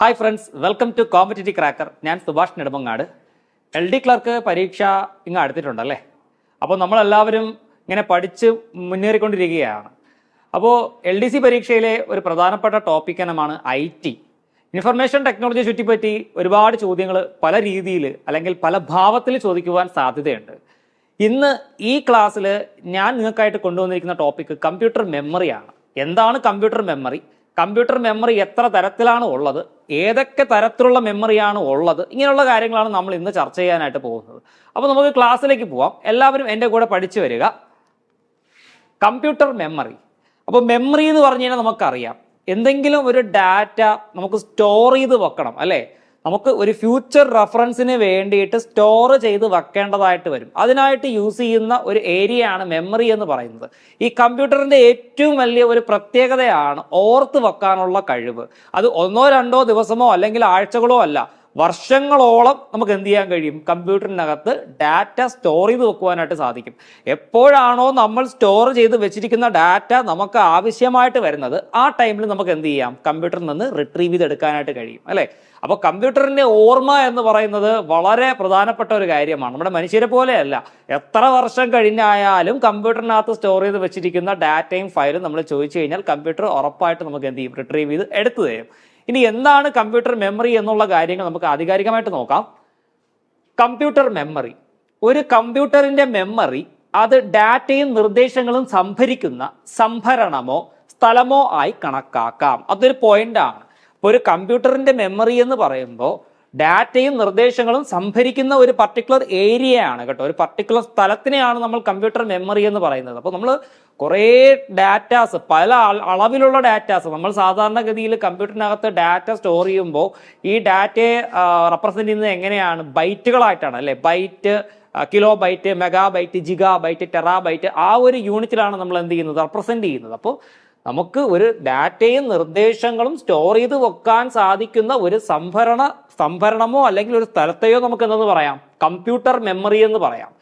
Hi friends welcome to competitive cracker ഞാൻ Subhash Nedumangad. L D clerk പരീക്ഷ ഇങ്ങ് അടുത്തിട്ടുണ്ടല്ലേ? അപ്പോൾ നമ്മളെല്ലാവരും ഇങ്ങനെ പഠിച്ച് മുന്നേറിക്കൊണ്ടിരിക്കുകയാണ്. അപ്പോൾ എൽ ഡി സി പരീക്ഷയിലെ ഒരു പ്രധാനപ്പെട്ട ടോപ്പിക് ഇനമാണ് ഐ ടി ഇൻഫർമേഷൻ ടെക്നോളജിയെ ചുറ്റിപ്പറ്റി ഒരുപാട് ചോദ്യങ്ങൾ പല രീതിയിൽ അല്ലെങ്കിൽ പല ഭാവത്തിൽ ചോദിക്കുവാൻ സാധ്യതയുണ്ട്. ഇന്ന് ഈ ക്ലാസ്സിൽ ഞാൻ നിങ്ങൾക്കായിട്ട് കൊണ്ടുവന്നിരിക്കുന്ന ടോപ്പിക് കമ്പ്യൂട്ടർ മെമ്മറിയാണ് എന്താണ് കമ്പ്യൂട്ടർ മെമ്മറി കമ്പ്യൂട്ടർ മെമ്മറി എത്ര തരത്തിലാണ് ഉള്ളത്? ഏതൊക്കെ തരത്തിലുള്ള മെമ്മറിയാണ് ഉള്ളത്? ഇങ്ങനെയുള്ള കാര്യങ്ങളാണ് നമ്മൾ ഇന്ന് ചർച്ച ചെയ്യാനായിട്ട് പോകുന്നത്. അപ്പോൾ നമുക്ക് ക്ലാസ്സിലേക്ക് പോവാം. എല്ലാവരും എന്റെ കൂടെ പഠിച്ചു വരിക. Computer memory. അപ്പോൾ മെമ്മറി എന്ന് പറഞ്ഞു കഴിഞ്ഞാൽ നമുക്കറിയാം. എന്തെങ്കിലും ഒരു ഡാറ്റ നമുക്ക് സ്റ്റോർ ചെയ്ത് വെക്കണം അല്ലേ? നമുക്ക് ഒരു ഫ്യൂച്ചർ റെഫറൻസിന് വേണ്ടിയിട്ട് സ്റ്റോർ ചെയ്ത് വെക്കേണ്ടതായിട്ട് വരും. അതിനായിട്ട് യൂസ് ചെയ്യുന്ന ഒരു ഏരിയയാണ് മെമ്മറി എന്ന് പറയുന്നത്. ഈ കമ്പ്യൂട്ടറിന്റെ ഏറ്റവും വലിയ ഒരു പ്രത്യേകതയാണ് ഓർത്ത് വെക്കാനുള്ള കഴിവ്. അത് ഒന്നോ രണ്ടോ ദിവസമോ അല്ലെങ്കിൽ ആഴ്ചകളോ അല്ല. വർഷങ്ങളോളം നമുക്ക് എന്ത് ചെയ്യാൻ കഴിയും? കമ്പ്യൂട്ടറിനകത്ത് ഡാറ്റ സ്റ്റോർ ചെയ്ത് വെക്കുവാനായിട്ട് സാധിക്കും. എപ്പോഴാണോ നമ്മൾ സ്റ്റോർ ചെയ്ത് വെച്ചിരിക്കുന്ന ഡാറ്റ നമുക്ക് ആവശ്യമായിട്ട് വരുന്നത് ആ ടൈമിൽ നമുക്ക് എന്ത് ചെയ്യാം? കമ്പ്യൂട്ടറിൽ നിന്ന് റിട്രീവ് ചെയ്തെടുക്കാനായിട്ട് കഴിയും അല്ലേ? അപ്പോൾ കമ്പ്യൂട്ടറിന്റെ ഓർമ്മ എന്ന് പറയുന്നത് വളരെ പ്രധാനപ്പെട്ട ഒരു കാര്യമാണ്. നമ്മുടെ മനുഷ്യരെ പോലെയല്ല. എത്ര വർഷം കഴിഞ്ഞായാലും കമ്പ്യൂട്ടറിനകത്ത് സ്റ്റോർ ചെയ്ത് വെച്ചിരിക്കുന്ന ഡാറ്റയും ഫയലും നമ്മൾ ചോദിച്ചു കഴിഞ്ഞാൽ കമ്പ്യൂട്ടർ ഉറപ്പായിട്ട് നമുക്ക് എന്ത് ചെയ്യും? റിട്രീവ് ചെയ്ത് എടുത്തു തരും. ഇനി എന്താണ് കമ്പ്യൂട്ടർ മെമ്മറി എന്നുള്ള കാര്യങ്ങൾ നമുക്ക് ആധികാരികമായിട്ട് നോക്കാം. കമ്പ്യൂട്ടർ മെമ്മറി ഒരു കമ്പ്യൂട്ടറിന്റെ മെമ്മറി അത് ഡാറ്റയും നിർദ്ദേശങ്ങളും സംഭരിക്കുന്ന സംഭരണമോ സ്ഥലമോ ആയി കണക്കാക്കാം. അതൊരു പോയിന്റാണ് ഒരു കമ്പ്യൂട്ടറിന്റെ മെമ്മറി എന്ന് പറയുമ്പോൾ ഡാറ്റയും നിർദ്ദേശങ്ങളും സംഭരിക്കുന്ന ഒരു പർട്ടിക്കുലർ ഏരിയയാണ് കേട്ടോ. ഒരു പർട്ടിക്കുലർ സ്ഥലത്തിനെയാണ് നമ്മൾ കമ്പ്യൂട്ടർ മെമ്മറി എന്ന് പറയുന്നത്. അപ്പോൾ നമ്മൾ കുറേ ഡാറ്റാസ് പല അളവിലുള്ള ഡാറ്റാസ് നമ്മൾ സാധാരണഗതിയിൽ കമ്പ്യൂട്ടറിനകത്ത് ഡാറ്റ സ്റ്റോർ ചെയ്യുമ്പോൾ ഈ ഡാറ്റയെ റെപ്രസെന്റ് ചെയ്യുന്നത് എങ്ങനെയാണ്? ബൈറ്റുകളായിട്ടാണ് അല്ലെ? Byte kilobyte megabyte gigabyte terabyte ആ ഒരു യൂണിറ്റിലാണ് നമ്മൾ എന്ത് ചെയ്യുന്നത്? റെപ്രസെന്റ് ചെയ്യുന്നത്. അപ്പോൾ നമുക്ക് ഒരു ഡാറ്റയും നിർദ്ദേശങ്ങളും സ്റ്റോർ ചെയ്ത് വെക്കാൻ സാധിക്കുന്ന ഒരു സംഭരണ സംഭരണമോ അല്ലെങ്കിൽ ഒരു സ്ഥലത്തെയോ നമുക്ക് എന്തെന്ന് പറയാം? കമ്പ്യൂട്ടർ മെമ്മറി എന്ന് പറയാം.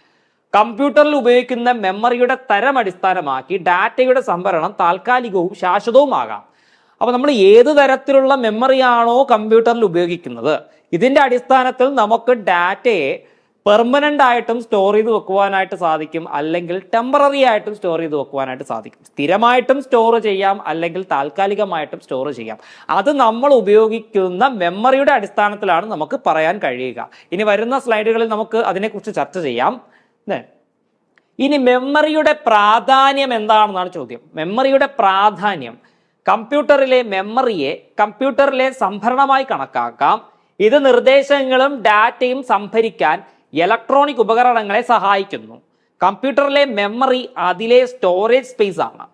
കമ്പ്യൂട്ടറിൽ ഉപയോഗിക്കുന്ന മെമ്മറിയുടെ തരം അടിസ്ഥാനമാക്കി ഡാറ്റയുടെ സംഭരണം താൽക്കാലികവും ശാശ്വതവുമാകാം. അപ്പോൾ നമ്മൾ ഏത് തരത്തിലുള്ള മെമ്മറിയാണോ കമ്പ്യൂട്ടറിൽ ഉപയോഗിക്കുന്നത്? ഇതിന്റെ അടിസ്ഥാനത്തിൽ നമുക്ക് ഡാറ്റയെ പെർമനന്റ് ആയിട്ടും സ്റ്റോർ ചെയ്ത് വെക്കുവാനായിട്ട് സാധിക്കും. അല്ലെങ്കിൽ ടെമ്പററി ആയിട്ടും സ്റ്റോർ ചെയ്ത് വെക്കുവാനായിട്ട് സാധിക്കും. സ്ഥിരമായിട്ടും സ്റ്റോർ ചെയ്യാം. അല്ലെങ്കിൽ താൽക്കാലികമായിട്ടും സ്റ്റോർ ചെയ്യാം. അത് നമ്മൾ ഉപയോഗിക്കുന്ന മെമ്മറിയുടെ അടിസ്ഥാനത്തിലാണ് നമുക്ക് പറയാൻ കഴിയുക. ഇനി വരുന്ന സ്ലൈഡുകളിൽ നമുക്ക് അതിനെക്കുറിച്ച് ചർച്ച ചെയ്യാം. ഇനി മെമ്മറിയുടെ പ്രാധാന്യം എന്താണെന്നാണ് ചോദ്യം. മെമ്മറിയുടെ പ്രാധാന്യം കമ്പ്യൂട്ടറിലെ മെമ്മറിയെ കമ്പ്യൂട്ടറിലെ സംഭരണമായി കണക്കാക്കാം. ഇത് നിർദ്ദേശങ്ങളും ഡാറ്റയും സംഭരിക്കാൻ ഇലക്ട്രോണിക് ഉപകരണങ്ങളെ സഹായിക്കുന്നു. കമ്പ്യൂട്ടറിലെ മെമ്മറി അതിലെ സ്റ്റോറേജ് സ്പേസ് ആണ്.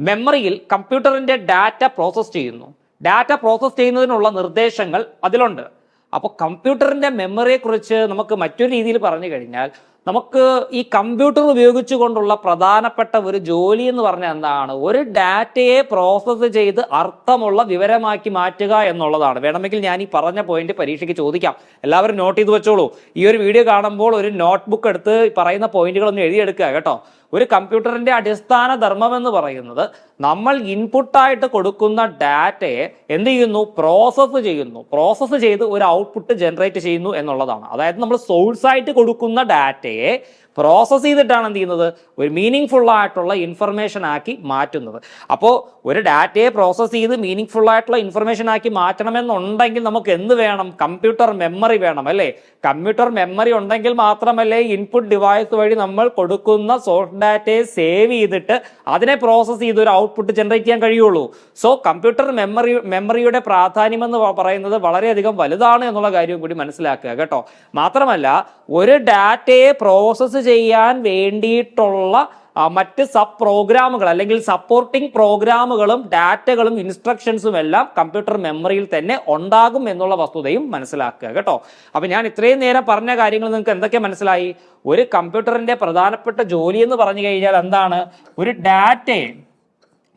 മെമ്മറിയിൽ കമ്പ്യൂട്ടറിന്റെ ഡാറ്റ പ്രോസസ്സ് ചെയ്യുന്നു. ഡാറ്റ പ്രോസസ്സ് ചെയ്യുന്നതിനുള്ള നിർദ്ദേശങ്ങൾ അതിലുണ്ട്. അപ്പോൾ കമ്പ്യൂട്ടറിന്റെ മെമ്മറിയെ കുറിച്ച് നമുക്ക് മറ്റൊരു രീതിയിൽ പറഞ്ഞു കഴിഞ്ഞാൽ നമുക്ക് ഈ കമ്പ്യൂട്ടർ ഉപയോഗിച്ചുകൊണ്ടുള്ള പ്രധാനപ്പെട്ട ഒരു ജോലി എന്ന് പറഞ്ഞാൽ എന്താണ്? ഒരു ഡാറ്റയെ പ്രോസസ്സ് ചെയ്ത് അർത്ഥമുള്ള വിവരമാക്കി മാറ്റുക എന്നുള്ളതാണ്. വേണമെങ്കിൽ ഞാൻ ഈ പറഞ്ഞ പോയിന്റ് പരീക്ഷയ്ക്ക് ചോദിക്കാം. എല്ലാവരും നോട്ട് ചെയ്ത് വെച്ചോളൂ. ഈ ഒരു വീഡിയോ കാണുമ്പോൾ ഒരു നോട്ട്ബുക്ക് എടുത്ത് പറയുന്ന പോയിന്റുകളൊന്നും എഴുതിയെടുക്കുക കേട്ടോ. ഒരു കമ്പ്യൂട്ടറിന്റെ അടിസ്ഥാന ധർമ്മം എന്ന് പറയുന്നത് നമ്മൾ ഇൻപുട്ടായിട്ട് കൊടുക്കുന്ന ഡാറ്റയെ എന്ത് ചെയ്യുന്നു? പ്രോസസ്സ് ചെയ്യുന്നു. പ്രോസസ്സ് ചെയ്ത് ഒരു ഔട്ട്പുട്ട് ജനറേറ്റ് ചെയ്യുന്നു എന്നുള്ളതാണ്. അതായത് നമ്മൾ സോഴ്സായിട്ട് കൊടുക്കുന്ന ഡാറ്റയെ പ്രോസസ്സ് ചെയ്തിട്ടാണ് എന്ത് ചെയ്യുന്നത്? ഒരു മീനിങ് ഫുൾ ആയിട്ടുള്ള ഇൻഫർമേഷൻ ആക്കി മാറ്റുന്നത്. അപ്പോൾ ഒരു ഡാറ്റയെ പ്രോസസ്സ് ചെയ്ത് മീനിങ് ഫുൾ ആയിട്ടുള്ള ഇൻഫർമേഷൻ ആക്കി മാറ്റണമെന്നുണ്ടെങ്കിൽ നമുക്ക് എന്ത് വേണം? കമ്പ്യൂട്ടർ മെമ്മറി വേണം അല്ലേ? കമ്പ്യൂട്ടർ മെമ്മറി ഉണ്ടെങ്കിൽ മാത്രമല്ലേ ഇൻപുട്ട് ഡിവൈസ് വഴി നമ്മൾ കൊടുക്കുന്ന സോഫ്റ്റ് ഡാറ്റയെ സേവ് ചെയ്തിട്ട് അതിനെ പ്രോസസ്സ് ചെയ്ത് ഒരു ഔട്ട്പുട്ട് ജനറേറ്റ് ചെയ്യാൻ കഴിയുള്ളൂ. സോ കമ്പ്യൂട്ടർ മെമ്മറി മെമ്മറിയുടെ പ്രാധാന്യം എന്ന് പറയുന്നത് വളരെയധികം വലുതാണ് എന്നുള്ള കാര്യം കൂടി മനസ്സിലാക്കുക കേട്ടോ. മാത്രമല്ല ഒരു ഡാറ്റയെ പ്രോസസ്സ് ചെയ്യാൻ വേണ്ടിയിട്ടുള്ള മറ്റ് സബ് പ്രോഗ്രാമുകൾ അല്ലെങ്കിൽ സപ്പോർട്ടിംഗ് പ്രോഗ്രാമുകളും ഡാറ്റകളും ഇൻസ്ട്രക്ഷൻസും എല്ലാം കമ്പ്യൂട്ടർ മെമ്മറിയിൽ തന്നെ ഉണ്ടാകും എന്നുള്ള വസ്തുതയും മനസ്സിലാക്കുക കേട്ടോ. അപ്പൊ ഞാൻ ഇത്രയും നേരം പറഞ്ഞ കാര്യങ്ങൾ നിങ്ങൾക്ക് എന്തൊക്കെ മനസ്സിലായി? ഒരു കമ്പ്യൂട്ടറിന്റെ പ്രധാനപ്പെട്ട ജോലി എന്ന് പറഞ്ഞു കഴിഞ്ഞാൽ എന്താണ്? ഒരു ഡാറ്റയെ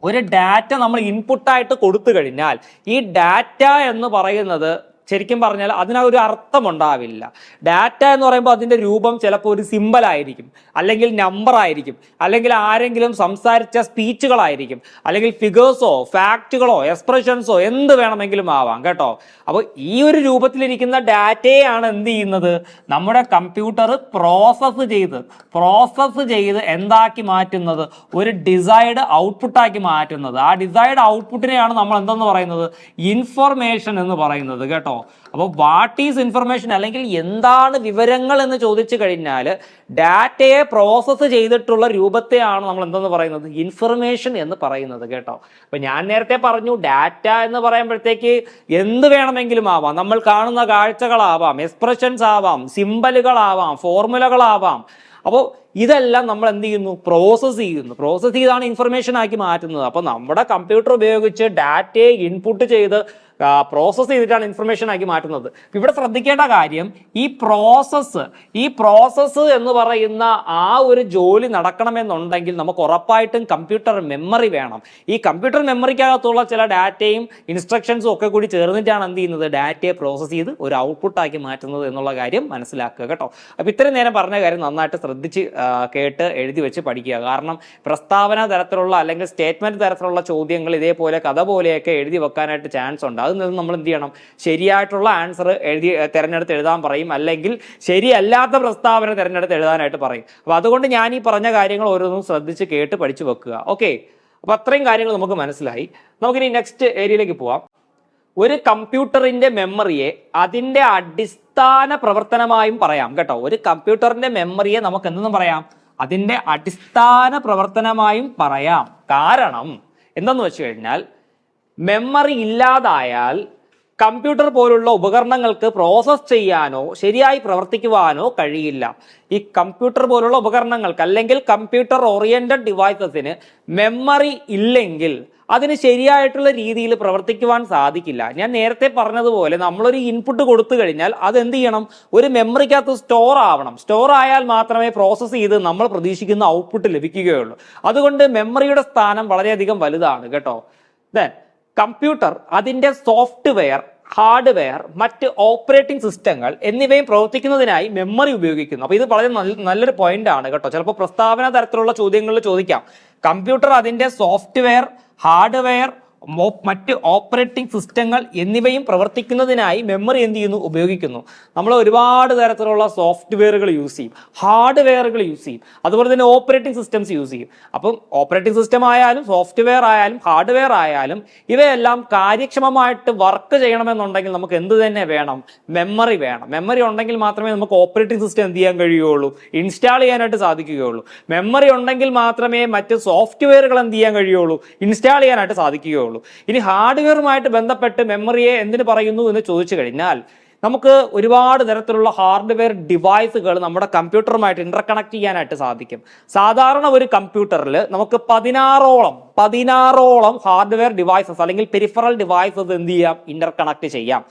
ഒരു ഡാറ്റ നമ്മൾ ഇൻപുട്ടായിട്ട് കൊടുത്തു കഴിഞ്ഞാൽ ഈ ഡാറ്റ എന്ന് പറയുന്നത് ശരിക്കും പറഞ്ഞാൽ അതിനൊരു അർത്ഥമുണ്ടാവില്ല. ഡാറ്റ എന്ന് പറയുമ്പോൾ അതിന്റെ രൂപം ചിലപ്പോൾ ഒരു സിമ്പലായിരിക്കും അല്ലെങ്കിൽ നമ്പർ ആയിരിക്കും അല്ലെങ്കിൽ ആരെങ്കിലും സംസാരിച്ച സ്പീച്ചുകളായിരിക്കും അല്ലെങ്കിൽ ഫിഗേഴ്സോ ഫാക്റ്റുകളോ എക്സ്പ്രഷൻസോ എന്ത് വേണമെങ്കിലും ആവാം കേട്ടോ? അപ്പോൾ ഈ ഒരു രൂപത്തിലിരിക്കുന്ന ഡാറ്റയാണ് എന്ത് ചെയ്യുന്നത്? നമ്മുടെ കമ്പ്യൂട്ടർ പ്രോസസ്സ് ചെയ്ത് പ്രോസസ്സ് ചെയ്ത് എന്താക്കി മാറ്റുന്നത്? ഒരു ഡിസൈഡ് ഔട്ട്പുട്ടാക്കി മാറ്റുന്നത്. ആ ഡിസൈഡ് ഔട്ട്പുട്ടിനെയാണ് നമ്മൾ എന്തെന്ന് പറയുന്നത്? ഇൻഫർമേഷൻ എന്ന് പറയുന്നത് കേട്ടോ? അപ്പോൾ വാട്ട് ഈസ് ഇൻഫർമേഷൻ അല്ലെങ്കിൽ എന്താണ് വിവരങ്ങൾ എന്ന് ചോദിച്ചു കഴിഞ്ഞാൽ ഡാറ്റയെ പ്രോസസ്സ് ചെയ്തിട്ടുള്ള രൂപത്തെയാണ് നമ്മൾ എന്തെന്ന് പറയുന്നത്? ഇൻഫർമേഷൻ എന്ന് പറയുന്നത് കേട്ടോ. അപ്പൊ ഞാൻ നേരത്തെ പറഞ്ഞു ഡാറ്റ എന്ന് പറയുമ്പോഴത്തേക്ക് എന്ത് വേണമെങ്കിലും ആവാം. നമ്മൾ കാണുന്ന കാഴ്ചകളാവാം എക്സ്പ്രഷൻസ് ആവാം സിമ്പലുകളാവാം ഫോർമുലകളാവാം അപ്പോൾ ഇതെല്ലാം നമ്മൾ എന്ത് ചെയ്യുന്നു? പ്രോസസ്സ് ചെയ്യുന്നു. പ്രോസസ്സ് ചെയ്താണ് ഇൻഫർമേഷൻ ആക്കി മാറ്റുന്നത്. അപ്പോൾ നമ്മുടെ കമ്പ്യൂട്ടർ ഉപയോഗിച്ച് ഡാറ്റയെ ഇൻപുട്ട് ചെയ്ത് പ്രോസസ്സ് ചെയ്തിട്ടാണ് ഇൻഫർമേഷൻ ആക്കി മാറ്റുന്നത്. ഇവിടെ ശ്രദ്ധിക്കേണ്ട കാര്യം ഈ പ്രോസസ്സ് ഈ പ്രോസസ്സ് എന്ന് പറയുന്ന ആ ഒരു ജോലി നടക്കണമെന്നുണ്ടെങ്കിൽ നമുക്ക് ഉറപ്പായിട്ടും കമ്പ്യൂട്ടർ മെമ്മറി വേണം. ഈ കമ്പ്യൂട്ടർ മെമ്മറിക്കകത്തുള്ള ചില ഡാറ്റയും ഇൻസ്ട്രക്ഷൻസും ഒക്കെ കൂടി ചേർന്നിട്ടാണ് എന്ത് ചെയ്യുന്നത്? ഡാറ്റയെ പ്രോസസ്സ് ചെയ്ത് ഒരു ഔട്ട്പുട്ടാക്കി മാറ്റുന്നത് എന്നുള്ള കാര്യം മനസ്സിലാക്കുക കേട്ടോ. അപ്പോൾ ഇത്രയും നേരം പറഞ്ഞ കാര്യം നന്നായിട്ട് ശ്രദ്ധിച്ച് കേട്ട് എഴുതി വെച്ച് പഠിക്കുക. കാരണം പ്രസ്താവന തരത്തിലുള്ള അല്ലെങ്കിൽ സ്റ്റേറ്റ്മെന്റ് തരത്തിലുള്ള ചോദ്യങ്ങൾ ഇതേപോലെ കഥ പോലെയൊക്കെ എഴുതി വെക്കാനായിട്ട് ചാൻസ് ഉണ്ട്. അതിൽ നിന്ന് നമ്മൾ എന്ത് ചെയ്യണം ശരിയായിട്ടുള്ള ആൻസർ എഴുതി തിരഞ്ഞെടുത്ത് എഴുതാൻ പറയും. അല്ലെങ്കിൽ ശരിയല്ലാത്ത പ്രസ്താവന തിരഞ്ഞെടുത്ത് എഴുതാനായിട്ട് പറയും. അപ്പോൾ അതുകൊണ്ട് ഞാൻ ഈ പറഞ്ഞ കാര്യങ്ങൾ ഓരോന്നും ശ്രദ്ധിച്ച് കേട്ട് പഠിച്ചു വെക്കുക. ഓക്കെ അപ്പോൾ അത്രയും കാര്യങ്ങൾ നമുക്ക് മനസ്സിലായി. നമുക്കിനി നെക്സ്റ്റ് ഏരിയയിലേക്ക് പോവാം. ഒരു കമ്പ്യൂട്ടറിന്റെ മെമ്മറിയെ അതിന്റെ അടിസ്ഥാന പ്രവർത്തനമായും പറയാം കേട്ടോ. ഒരു കമ്പ്യൂട്ടറിന്റെ മെമ്മറിയെ നമുക്ക് എന്തെന്ന് പറയാം? അതിന്റെ അടിസ്ഥാന പ്രവർത്തനമായും പറയാം. കാരണം എന്തെന്ന് വെച്ച് കഴിഞ്ഞാൽ മെമ്മറി ഇല്ലാതായാൽ കമ്പ്യൂട്ടർ പോലുള്ള ഉപകരണങ്ങൾക്ക് പ്രോസസ് ചെയ്യാനോ ശരിയായി പ്രവർത്തിക്കുവാനോ കഴിയില്ല. ഈ കമ്പ്യൂട്ടർ പോലുള്ള ഉപകരണങ്ങൾക്ക് അല്ലെങ്കിൽ കമ്പ്യൂട്ടർ ഓറിയന്റഡ് ഡിവൈസസിന് മെമ്മറി ഇല്ലെങ്കിൽ അതിന് ശരിയായിട്ടുള്ള രീതിയിൽ പ്രവർത്തിക്കുവാൻ സാധിക്കില്ല. ഞാൻ നേരത്തെ പറഞ്ഞതുപോലെ നമ്മളൊരു ഇൻപുട്ട് കൊടുത്തു കഴിഞ്ഞാൽ അത് എന്ത് ചെയ്യണം? ഒരു മെമ്മറിക്കകത്ത് സ്റ്റോർ ആവണം. സ്റ്റോർ ആയാൽ മാത്രമേ പ്രോസസ്സ് ചെയ്ത് നമ്മൾ പ്രതീക്ഷിക്കുന്ന ഔട്ട്പുട്ട് ലഭിക്കുകയുള്ളൂ. അതുകൊണ്ട് മെമ്മറിയുടെ സ്ഥാനം വളരെയധികം വലുതാണ് കേട്ടോ. ദെൻ കമ്പ്യൂട്ടർ അതിന്റെ സോഫ്റ്റ്വെയർ ഹാർഡ്വെയർ മറ്റ് ഓപ്പറേറ്റിംഗ് സിസ്റ്റങ്ങൾ എന്നിവയും പ്രവർത്തിക്കുന്നതിനായി മെമ്മറി ഉപയോഗിക്കുന്നു. അപ്പോൾ ഇത് വളരെ നല്ല- നല്ലൊരു പോയിന്റ് ആണ് കേട്ടോ. ചിലപ്പോൾ പ്രസ്താവന തരത്തിലുള്ള ചോദ്യങ്ങളിൽ ചോദിക്കാം. കമ്പ്യൂട്ടർ അതിന്റെ സോഫ്റ്റ്വെയർ ഹാർഡ്വെയർ മറ്റ് ഓപ്പറേറ്റിംഗ് സിസ്റ്റങ്ങൾ എന്നിവയും പ്രവർത്തിക്കുന്നതിനായി മെമ്മറി എന്ത് ചെയ്യുന്നു? ഉപയോഗിക്കുന്നു. നമ്മൾ ഒരുപാട് തരത്തിലുള്ള സോഫ്റ്റ്വെയറുകൾ യൂസ് ചെയ്യും. ഹാർഡ്വെയറുകൾ യൂസ് ചെയ്യും. അതുപോലെ തന്നെ ഓപ്പറേറ്റിംഗ് സിസ്റ്റംസ് യൂസ് ചെയ്യും. അപ്പം ഓപ്പറേറ്റിംഗ് സിസ്റ്റം ആയാലും സോഫ്റ്റ്വെയർ ആയാലും ഹാർഡ്വെയർ ആയാലും ഇവയെല്ലാം കാര്യക്ഷമമായിട്ട് വർക്ക് ചെയ്യണമെന്നുണ്ടെങ്കിൽ നമുക്ക് എന്ത് തന്നെ വേണം? മെമ്മറി വേണം. മെമ്മറി ഉണ്ടെങ്കിൽ മാത്രമേ നമുക്ക് ഓപ്പറേറ്റിംഗ് സിസ്റ്റം എന്ത് ചെയ്യാൻ കഴിയുള്ളൂ ഇൻസ്റ്റാൾ ചെയ്യാനായിട്ട് സാധിക്കുകയുള്ളൂ. മെമ്മറി ഉണ്ടെങ്കിൽ മാത്രമേ മറ്റ് സോഫ്റ്റ്വെയറുകൾ എന്ത് ചെയ്യാൻ കഴിയുള്ളൂ? ഇൻസ്റ്റാൾ ചെയ്യാനായിട്ട് സാധിക്കുകയുള്ളൂ. ഇനി ഹാർഡ്വെയറുമായിട്ട് ബന്ധപ്പെട്ട് മെമ്മറിയെ എന്തിന് പറയുന്നു എന്ന് ചോദിച്ചു കഴിഞ്ഞാൽ നമുക്ക് ഒരുപാട് തരത്തിലുള്ള ഹാർഡ്വെയർ ഡിവൈസുകൾ നമ്മുടെ കമ്പ്യൂട്ടറുമായിട്ട് ഇന്റർകണക്ട് ചെയ്യാനായിട്ട് സാധിക്കും. സാധാരണ ഒരു കമ്പ്യൂട്ടറിൽ നമുക്ക് പതിനാറോളം പതിനാറോളം ഹാർഡ്വെയർ ഡിവൈസസ് അല്ലെങ്കിൽ പെരിഫറൽ ഡിവൈസസ് എന്ത് ചെയ്യാം? ഇന്റർകണക്ട് ചെയ്യാം.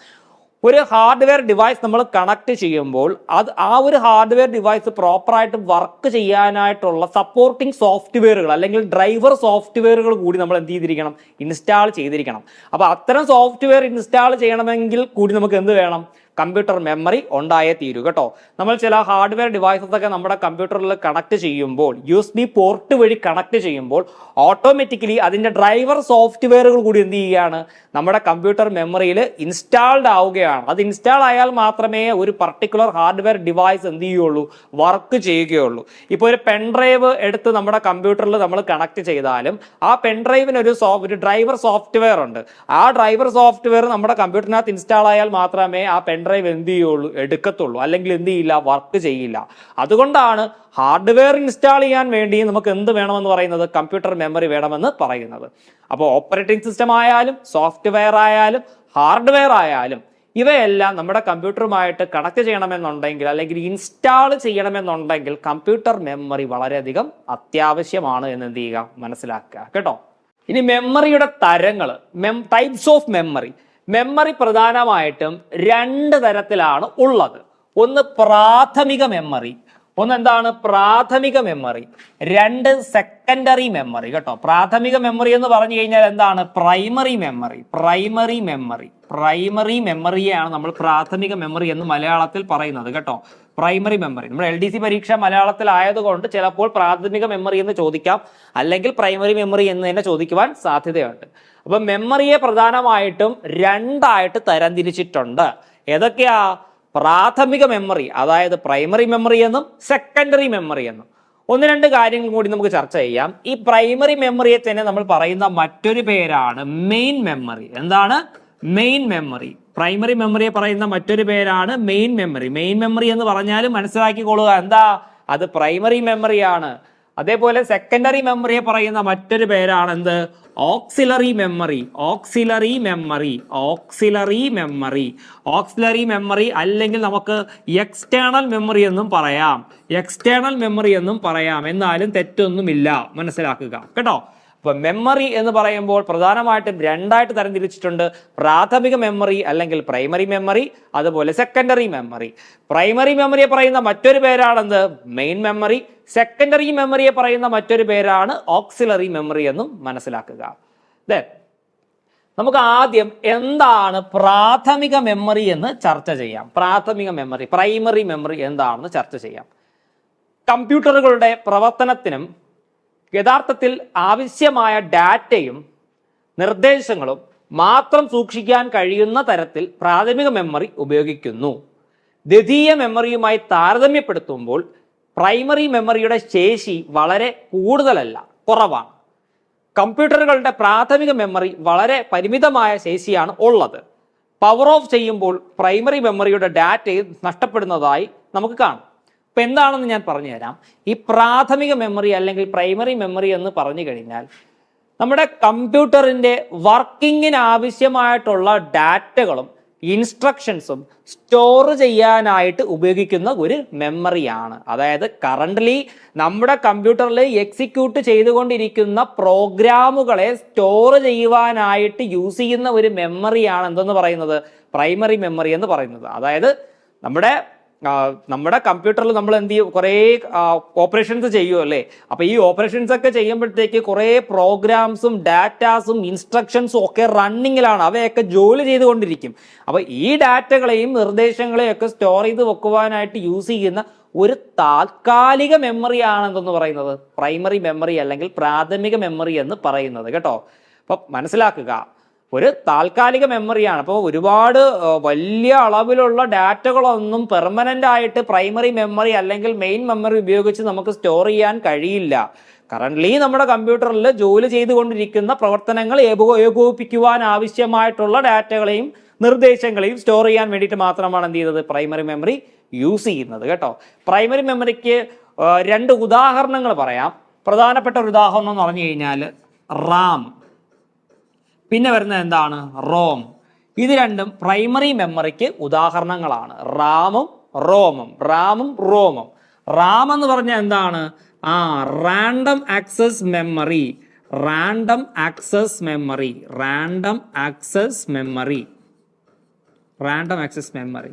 ഒരു ഹാർഡ്വെയർ ഡിവൈസ് നമ്മൾ കണക്ട് ചെയ്യുമ്പോൾ അത് ആ ഒരു ഹാർഡ്വെയർ ഡിവൈസ് പ്രോപ്പറായിട്ട് വർക്ക് ചെയ്യാനായിട്ടുള്ള സപ്പോർട്ടിംഗ് സോഫ്റ്റ്വെയറുകൾ അല്ലെങ്കിൽ ഡ്രൈവർ സോഫ്റ്റ്വെയറുകൾ കൂടി നമ്മൾ എന്ത് ചെയ്തിരിക്കണം ഇൻസ്റ്റാൾ ചെയ്തിരിക്കണം. അപ്പോൾ അത്തരം സോഫ്റ്റ്വെയർ ഇൻസ്റ്റാൾ ചെയ്യണമെങ്കിൽ കൂടി നമുക്ക് എന്ത് വേണം? കമ്പ്യൂട്ടർ മെമ്മറി ഉണ്ടായേ തീരൂ കേട്ടോ. നമ്മൾ ചില ഹാർഡ്വെയർ ഡിവൈസസ് ഒക്കെ നമ്മുടെ കമ്പ്യൂട്ടറിൽ കണക്ട് ചെയ്യുമ്പോൾ യു ബി പോർട്ട് വഴി കണക്ട് ചെയ്യുമ്പോൾ ഓട്ടോമാറ്റിക്കലി അതിന്റെ ഡ്രൈവർ സോഫ്റ്റ്വെയറുകൾ കൂടി എന്ത് ചെയ്യുകയാണ്? നമ്മുടെ കമ്പ്യൂട്ടർ മെമ്മറിയിൽ ഇൻസ്റ്റാൾഡ് ആവുകയാണ്. അത് ഇൻസ്റ്റാൾ ആയാൽ മാത്രമേ ഒരു പർട്ടിക്കുലർ ഹാർഡ്വെയർ ഡിവൈസ് എന്ത് ചെയ്യുള്ളൂ വർക്ക് ചെയ്യുകയുള്ളൂ. ഇപ്പോൾ ഒരു പെൻഡ്രൈവ് എടുത്ത് നമ്മുടെ കമ്പ്യൂട്ടറിൽ നമ്മൾ കണക്ട് ചെയ്താലും ആ പെൻഡ്രൈവിന് ഒരു ഒരു ഡ്രൈവർ സോഫ്റ്റ്വെയർ ഉണ്ട്. ആ ഡ്രൈവർ സോഫ്റ്റ്വെയർ നമ്മുടെ കമ്പ്യൂട്ടറിനകത്ത് ഇൻസ്റ്റാൾ ആയാൽ മാത്രമേ ആ പെൻഡ്രൈവ് എന്ത് ചെയ്യുള്ളൂ? എടുക്കത്തുള്ളൂ. അല്ലെങ്കിൽ എന്ത് ചെയ്യില്ല? വർക്ക് ചെയ്യില്ല. അതുകൊണ്ടാണ് ഹാർഡ്വെയർ ഇൻസ്റ്റാൾ ചെയ്യാൻ വേണ്ടി നമുക്ക് എന്ത് വേണമെന്ന് പറയുന്നത്? കമ്പ്യൂട്ടർ മെമ്മറി വേണമെന്ന് പറയുന്നത്. അപ്പോൾ ഓപ്പറേറ്റിംഗ് സിസ്റ്റം ആയാലും സോഫ്റ്റ്വെയർ ആയാലും ഹാർഡ്വെയർ ആയാലും ഇവയെല്ലാം നമ്മുടെ കമ്പ്യൂട്ടറുമായിട്ട് കണക്ട് ചെയ്യണമെന്നുണ്ടെങ്കിൽ അല്ലെങ്കിൽ ഇൻസ്റ്റാൾ ചെയ്യണമെന്നുണ്ടെങ്കിൽ കമ്പ്യൂട്ടർ മെമ്മറി വളരെയധികം അത്യാവശ്യമാണ് എന്ന് എന്ത് ചെയ്യുക? മനസ്സിലാക്കുക. കേട്ടോ? ഇനി മെമ്മറിയുടെ തരങ്ങൾ മെം ടൈപ്സ് ഓഫ് മെമ്മറി മെമ്മറി പ്രധാനമായിട്ടും രണ്ട് തരത്തിലാണ് ഉള്ളത്. ഒന്ന് പ്രാഥമിക മെമ്മറി ഒന്ന് എന്താണ് പ്രാഥമിക മെമ്മറി രണ്ട് സെക്കൻഡറി മെമ്മറി കേട്ടോ. പ്രാഥമിക മെമ്മറി എന്ന് പറഞ്ഞു കഴിഞ്ഞാൽ എന്താണ്? Primary memory primary memory primary മെമ്മറിയാണ് നമ്മൾ പ്രാഥമിക മെമ്മറി എന്ന് മലയാളത്തിൽ പറയുന്നത് കേട്ടോ. പ്രൈമറി മെമ്മറി നമ്മുടെ എൽ ഡി സി പരീക്ഷ മലയാളത്തിൽ ആയതുകൊണ്ട് ചിലപ്പോൾ പ്രാഥമിക മെമ്മറി എന്ന് ചോദിക്കാം അല്ലെങ്കിൽ പ്രൈമറി മെമ്മറി എന്ന് തന്നെ ചോദിക്കുവാൻ സാധ്യതയുണ്ട്. അപ്പൊ മെമ്മറിയെ പ്രധാനമായിട്ടും രണ്ടായിട്ട് തരംതിരിച്ചിട്ടുണ്ട്. ഏതൊക്കെയാ? പ്രാഥമിക മെമ്മറി അതായത് പ്രൈമറി മെമ്മറി എന്നും സെക്കൻഡറി മെമ്മറി എന്നും. ഒന്ന് രണ്ട് കാര്യങ്ങൾ കൂടി നമുക്ക് ചർച്ച ചെയ്യാം. ഈ പ്രൈമറി മെമ്മറിയെ തന്നെ നമ്മൾ പറയുന്ന മറ്റൊരു പേരാണ് മെയിൻ മെമ്മറി. എന്താണ്? Main memory. പ്രൈമറി മെമ്മറിയെ പറയുന്ന മറ്റൊരു പേരാണ് മെയിൻ മെമ്മറി. മെയിൻ മെമ്മറി എന്ന് പറഞ്ഞാൽ മനസ്സിലാക്കിക്കൊള്ളുക. എന്താ? അത് പ്രൈമറി മെമ്മറിയാണ്. അതേപോലെ സെക്കൻഡറി മെമ്മറിയെ പറയുന്ന മറ്റൊരു പേരാണ് എന്ത് auxiliary memory auxiliary memory auxiliary memory auxiliary memory അല്ലെങ്കിൽ നമുക്ക് എക്സ്റ്റേണൽ മെമ്മറി എന്നും പറയാം. എക്സ്റ്റേണൽ മെമ്മറി എന്നും പറയാം. എന്നാലും തെറ്റൊന്നുമില്ല. മനസ്സിലാക്കുക. കേട്ടോ? അപ്പൊ മെമ്മറി എന്ന് പറയുമ്പോൾ പ്രധാനമായിട്ടും രണ്ടായിട്ട് തരംതിരിച്ചിട്ടുണ്ട്. പ്രാഥമിക മെമ്മറി അല്ലെങ്കിൽ പ്രൈമറി മെമ്മറി അതുപോലെ സെക്കൻഡറി മെമ്മറി പ്രൈമറി മെമ്മറിയെ പറയുന്ന മറ്റൊരു പേരാണെന്ത്? മെയിൻ മെമ്മറി സെക്കൻഡറി മെമ്മറിയെ പറയുന്ന മറ്റൊരു പേരാണ് ഓക്സിലറി മെമ്മറി എന്നും മനസ്സിലാക്കുക. ദെൻ നമുക്ക് ആദ്യം എന്താണ് പ്രാഥമിക മെമ്മറി എന്ന് ചർച്ച ചെയ്യാം. പ്രാഥമിക മെമ്മറി പ്രൈമറി മെമ്മറി എന്താണെന്ന് ചർച്ച ചെയ്യാം. കമ്പ്യൂട്ടറുകളുടെ പ്രവർത്തനത്തിനും യഥാർത്ഥത്തിൽ ആവശ്യമായ ഡാറ്റയും നിർദ്ദേശങ്ങളും മാത്രം സൂക്ഷിക്കാൻ കഴിയുന്ന തരത്തിൽ പ്രാഥമിക മെമ്മറി ഉപയോഗിക്കുന്നു. ദ്വിതീയ മെമ്മറിയുമായി താരതമ്യപ്പെടുത്തുമ്പോൾ പ്രൈമറി മെമ്മറിയുടെ ശേഷി വളരെ കൂടുതലല്ല കുറവാണ്. കമ്പ്യൂട്ടറുകളുടെ പ്രാഥമിക മെമ്മറി വളരെ പരിമിതമായ ശേഷിയാണ് ഉള്ളത്. പവർ ഓഫ് ചെയ്യുമ്പോൾ പ്രൈമറി മെമ്മറിയുടെ ഡാറ്റയും നഷ്ടപ്പെടുന്നതായി നമുക്ക് കാണാം. ഇപ്പൊ എന്താണെന്ന് ഞാൻ പറഞ്ഞു തരാം ഈ പ്രാഥമിക മെമ്മറി അല്ലെങ്കിൽ പ്രൈമറി മെമ്മറി എന്ന് പറഞ്ഞു കഴിഞ്ഞാൽ നമ്മുടെ കമ്പ്യൂട്ടറിന്റെ വർക്കിങ്ങിന് ആവശ്യമായിട്ടുള്ള ഡാറ്റകളും ഇൻസ്ട്രക്ഷൻസും സ്റ്റോർ ചെയ്യാനായിട്ട് ഉപയോഗിക്കുന്ന ഒരു മെമ്മറിയാണ് അതായത് കറന്റ്ലി നമ്മുടെ കമ്പ്യൂട്ടറിൽ എക്സിക്യൂട്ട് ചെയ്തുകൊണ്ടിരിക്കുന്ന പ്രോഗ്രാമുകളെ സ്റ്റോർ ചെയ്യുവാനായിട്ട് യൂസ് ചെയ്യുന്ന ഒരു മെമ്മറിയാണ് എന്തെന്ന് പറയുന്നത്? പ്രൈമറി മെമ്മറി എന്ന് പറയുന്നത്. അതായത് നമ്മുടെ നമ്മുടെ കമ്പ്യൂട്ടറിൽ നമ്മൾ എന്ത് ചെയ്യും? കുറേ ഓപ്പറേഷൻസ് ചെയ്യുമല്ലേ അപ്പോൾ ഈ ഓപ്പറേഷൻസ് ഒക്കെ ചെയ്യുമ്പോഴത്തേക്ക് കുറേ പ്രോഗ്രാംസും ഡാറ്റാസും ഇൻസ്ട്രക്ഷൻസും ഒക്കെ റണ്ണിങ്ങിലാണ് അവയൊക്കെ ജോലി ചെയ്തുകൊണ്ടിരിക്കും. അപ്പോൾ ഈ ഡാറ്റകളെയും നിർദ്ദേശങ്ങളെയും ഒക്കെ സ്റ്റോർ ചെയ്ത് വെക്കുവാനായിട്ട് യൂസ് ചെയ്യുന്ന ഒരു താൽക്കാലിക മെമ്മറി എന്തെന്ന് പറയുന്നത്? പ്രൈമറി മെമ്മറി അല്ലെങ്കിൽ പ്രാഥമിക മെമ്മറി എന്ന് പറയുന്നത് കേട്ടോ? അപ്പൊ മനസ്സിലാക്കുക. ഒരു താൽക്കാലിക മെമ്മറിയാണ്. അപ്പോൾ ഒരുപാട് വലിയ അളവിലുള്ള ഡാറ്റകളൊന്നും പെർമനന്റ് ആയിട്ട് പ്രൈമറി മെമ്മറി അല്ലെങ്കിൽ മെയിൻ മെമ്മറി ഉപയോഗിച്ച് നമുക്ക് സ്റ്റോർ ചെയ്യാൻ കഴിയില്ല. കറന്റ്ലി നമ്മുടെ കമ്പ്യൂട്ടറിൽ ജോലി ചെയ്തുകൊണ്ടിരിക്കുന്ന പ്രവർത്തനങ്ങൾ ഏകോ- ഏകോപിപ്പിക്കുവാൻ ആവശ്യമായിട്ടുള്ള ഡാറ്റകളെയും നിർദ്ദേശങ്ങളെയും സ്റ്റോർ ചെയ്യാൻ വേണ്ടിയിട്ട് മാത്രമാണ് എന്ത് ചെയ്തത് പ്രൈമറി മെമ്മറി യൂസ് ചെയ്യുന്നത് കേട്ടോ. പ്രൈമറി മെമ്മറിക്ക് രണ്ട് ഉദാഹരണങ്ങൾ പറയാം. പ്രധാനപ്പെട്ട ഒരു ഉദാഹരണം എന്ന് പറഞ്ഞു കഴിഞ്ഞാൽ റാം. പിന്നെ വരുന്നത് എന്താണ്? റോം. ഇത് രണ്ടും പ്രൈമറി മെമ്മറിക്ക് ഉദാഹരണങ്ങളാണ്. റാമും റോമും. റാമും റോമും. റാം എന്ന് പറഞ്ഞാൽ എന്താണ്? ആ random access memory. Random access memory. Random access memory. Random access memory.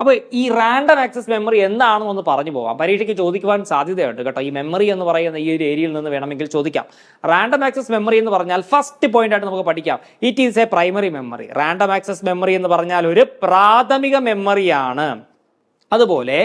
അപ്പോൾ ഈ റാൻഡം ആക്സസ് മെമ്മറി എന്താണെന്ന് ഒന്ന് പറഞ്ഞു പോകാം. പരീക്ഷയ്ക്ക് ചോദിക്കുവാൻ സാധ്യതയുണ്ട് കേട്ടോ. ഈ മെമ്മറി എന്ന് പറയുന്ന ഈ ഒരു ഏരിയയിൽ നിന്ന് വേണമെങ്കിൽ ചോദിക്കാം. റാൻഡം ആക്സസ് മെമ്മറി എന്ന് പറഞ്ഞാൽ ഫസ്റ്റ് പോയിന്റ് ആയിട്ട് നമുക്ക് പഠിക്കാം. It is a primary memory random access memory എന്ന് പറഞ്ഞാൽ ഒരു പ്രാഥമിക മെമ്മറിയാണ് അതുപോലെ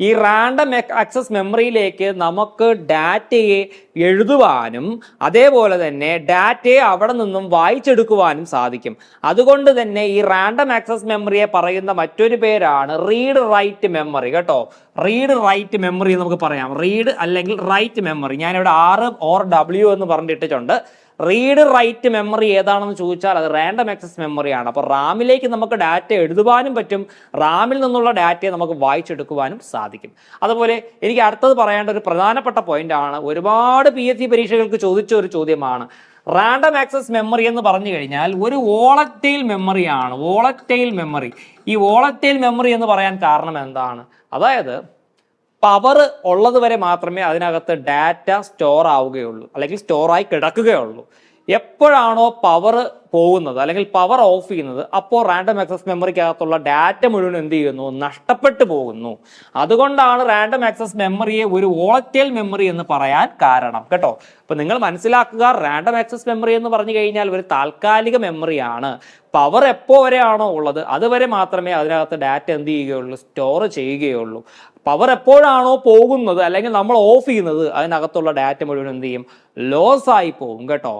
ഈ റാൻഡം ആക്സസ് മെമ്മറിയിലേക്ക് നമുക്ക് ഡാറ്റയെ എഴുതുവാനും അതേപോലെ തന്നെ ഡാറ്റയെ അവിടെ നിന്നും വായിച്ചെടുക്കുവാനും സാധിക്കും. അതുകൊണ്ട് തന്നെ ഈ റാൻഡം ആക്സസ് മെമ്മറിയെ പറയുന്ന മറ്റൊരു പേരാണ് റീഡ് റൈറ്റ് മെമ്മറി. കേട്ടോ? റീഡ് റൈറ്റ് മെമ്മറി നമുക്ക് പറയാം. റീഡ് അല്ലെങ്കിൽ റൈറ്റ് മെമ്മറി. ഞാനിവിടെ ആറ് ഓർ ഡബ്ല്യു എന്ന് പറഞ്ഞിട്ടിട്ടുണ്ട്. റീഡ് റൈറ്റ് മെമ്മറി ഏതാണെന്ന് ചോദിച്ചാൽ അത് റാൻഡം ആക്സസ് മെമ്മറിയാണ് അപ്പോൾ റാമിലേക്ക് നമുക്ക് ഡാറ്റ എഴുതുവാനും പറ്റും. റാമിൽ നിന്നുള്ള ഡാറ്റയെ നമുക്ക് വായിച്ചെടുക്കുവാനും സാധിക്കും. അതുപോലെ എനിക്ക് അടുത്തത് പറയേണ്ട ഒരു പ്രധാനപ്പെട്ട പോയിന്റാണ് ഒരുപാട് പി എസ് സി പരീക്ഷകൾക്ക് ചോദിച്ച ഒരു ചോദ്യമാണ്. റാൻഡം ആക്സസ് മെമ്മറി എന്ന് പറഞ്ഞു കഴിഞ്ഞാൽ ഒരു വോളറ്റൈൽ മെമ്മറിയാണ് വോളറ്റൈൽ മെമ്മറി ഈ വോളറ്റൈൽ മെമ്മറി എന്ന് പറയാൻ കാരണം എന്താണ്? അതായത് പവർ ഉള്ളത് വരെ മാത്രമേ അതിനകത്ത് ഡാറ്റ സ്റ്റോർ ആവുകയുള്ളൂ. അല്ലെങ്കിൽ സ്റ്റോറായി കിടക്കുകയുള്ളൂ. എപ്പോഴാണോ പവർ പോകുന്നത് അല്ലെങ്കിൽ പവർ ഓഫ് ചെയ്യുന്നത് അപ്പോൾ റാൻഡം ആക്സസ് മെമ്മറിക്കകത്തുള്ള ഡാറ്റ മുഴുവൻ എന്ത് ചെയ്യുന്നു? നഷ്ടപ്പെട്ടു പോകുന്നു. അതുകൊണ്ടാണ് റാൻഡം ആക്സസ് മെമ്മറിയെ ഒരു വോളറ്റൈൽ മെമ്മറി എന്ന് പറയാൻ കാരണം. കേട്ടോ? അപ്പൊ നിങ്ങൾ മനസ്സിലാക്കുക റാൻഡം ആക്സസ് മെമ്മറി എന്ന് പറഞ്ഞു കഴിഞ്ഞാൽ ഒരു താൽക്കാലിക മെമ്മറിയാണ് പവർ എപ്പോ വരെയാണോ ഉള്ളത് അതുവരെ മാത്രമേ അതിനകത്ത് ഡാറ്റ എന്ത് ചെയ്യുകയുള്ളൂ സ്റ്റോർ ചെയ്യുകയുള്ളൂ. പവർ എപ്പോഴാണോ പോകുന്നത് അല്ലെങ്കിൽ നമ്മൾ ഓഫ് ചെയ്യുന്നത് അതിനകത്തുള്ള ഡാറ്റ മുഴുവൻ എന്ത് ചെയ്യും? ലോസ് ആയി പോകും കേട്ടോ?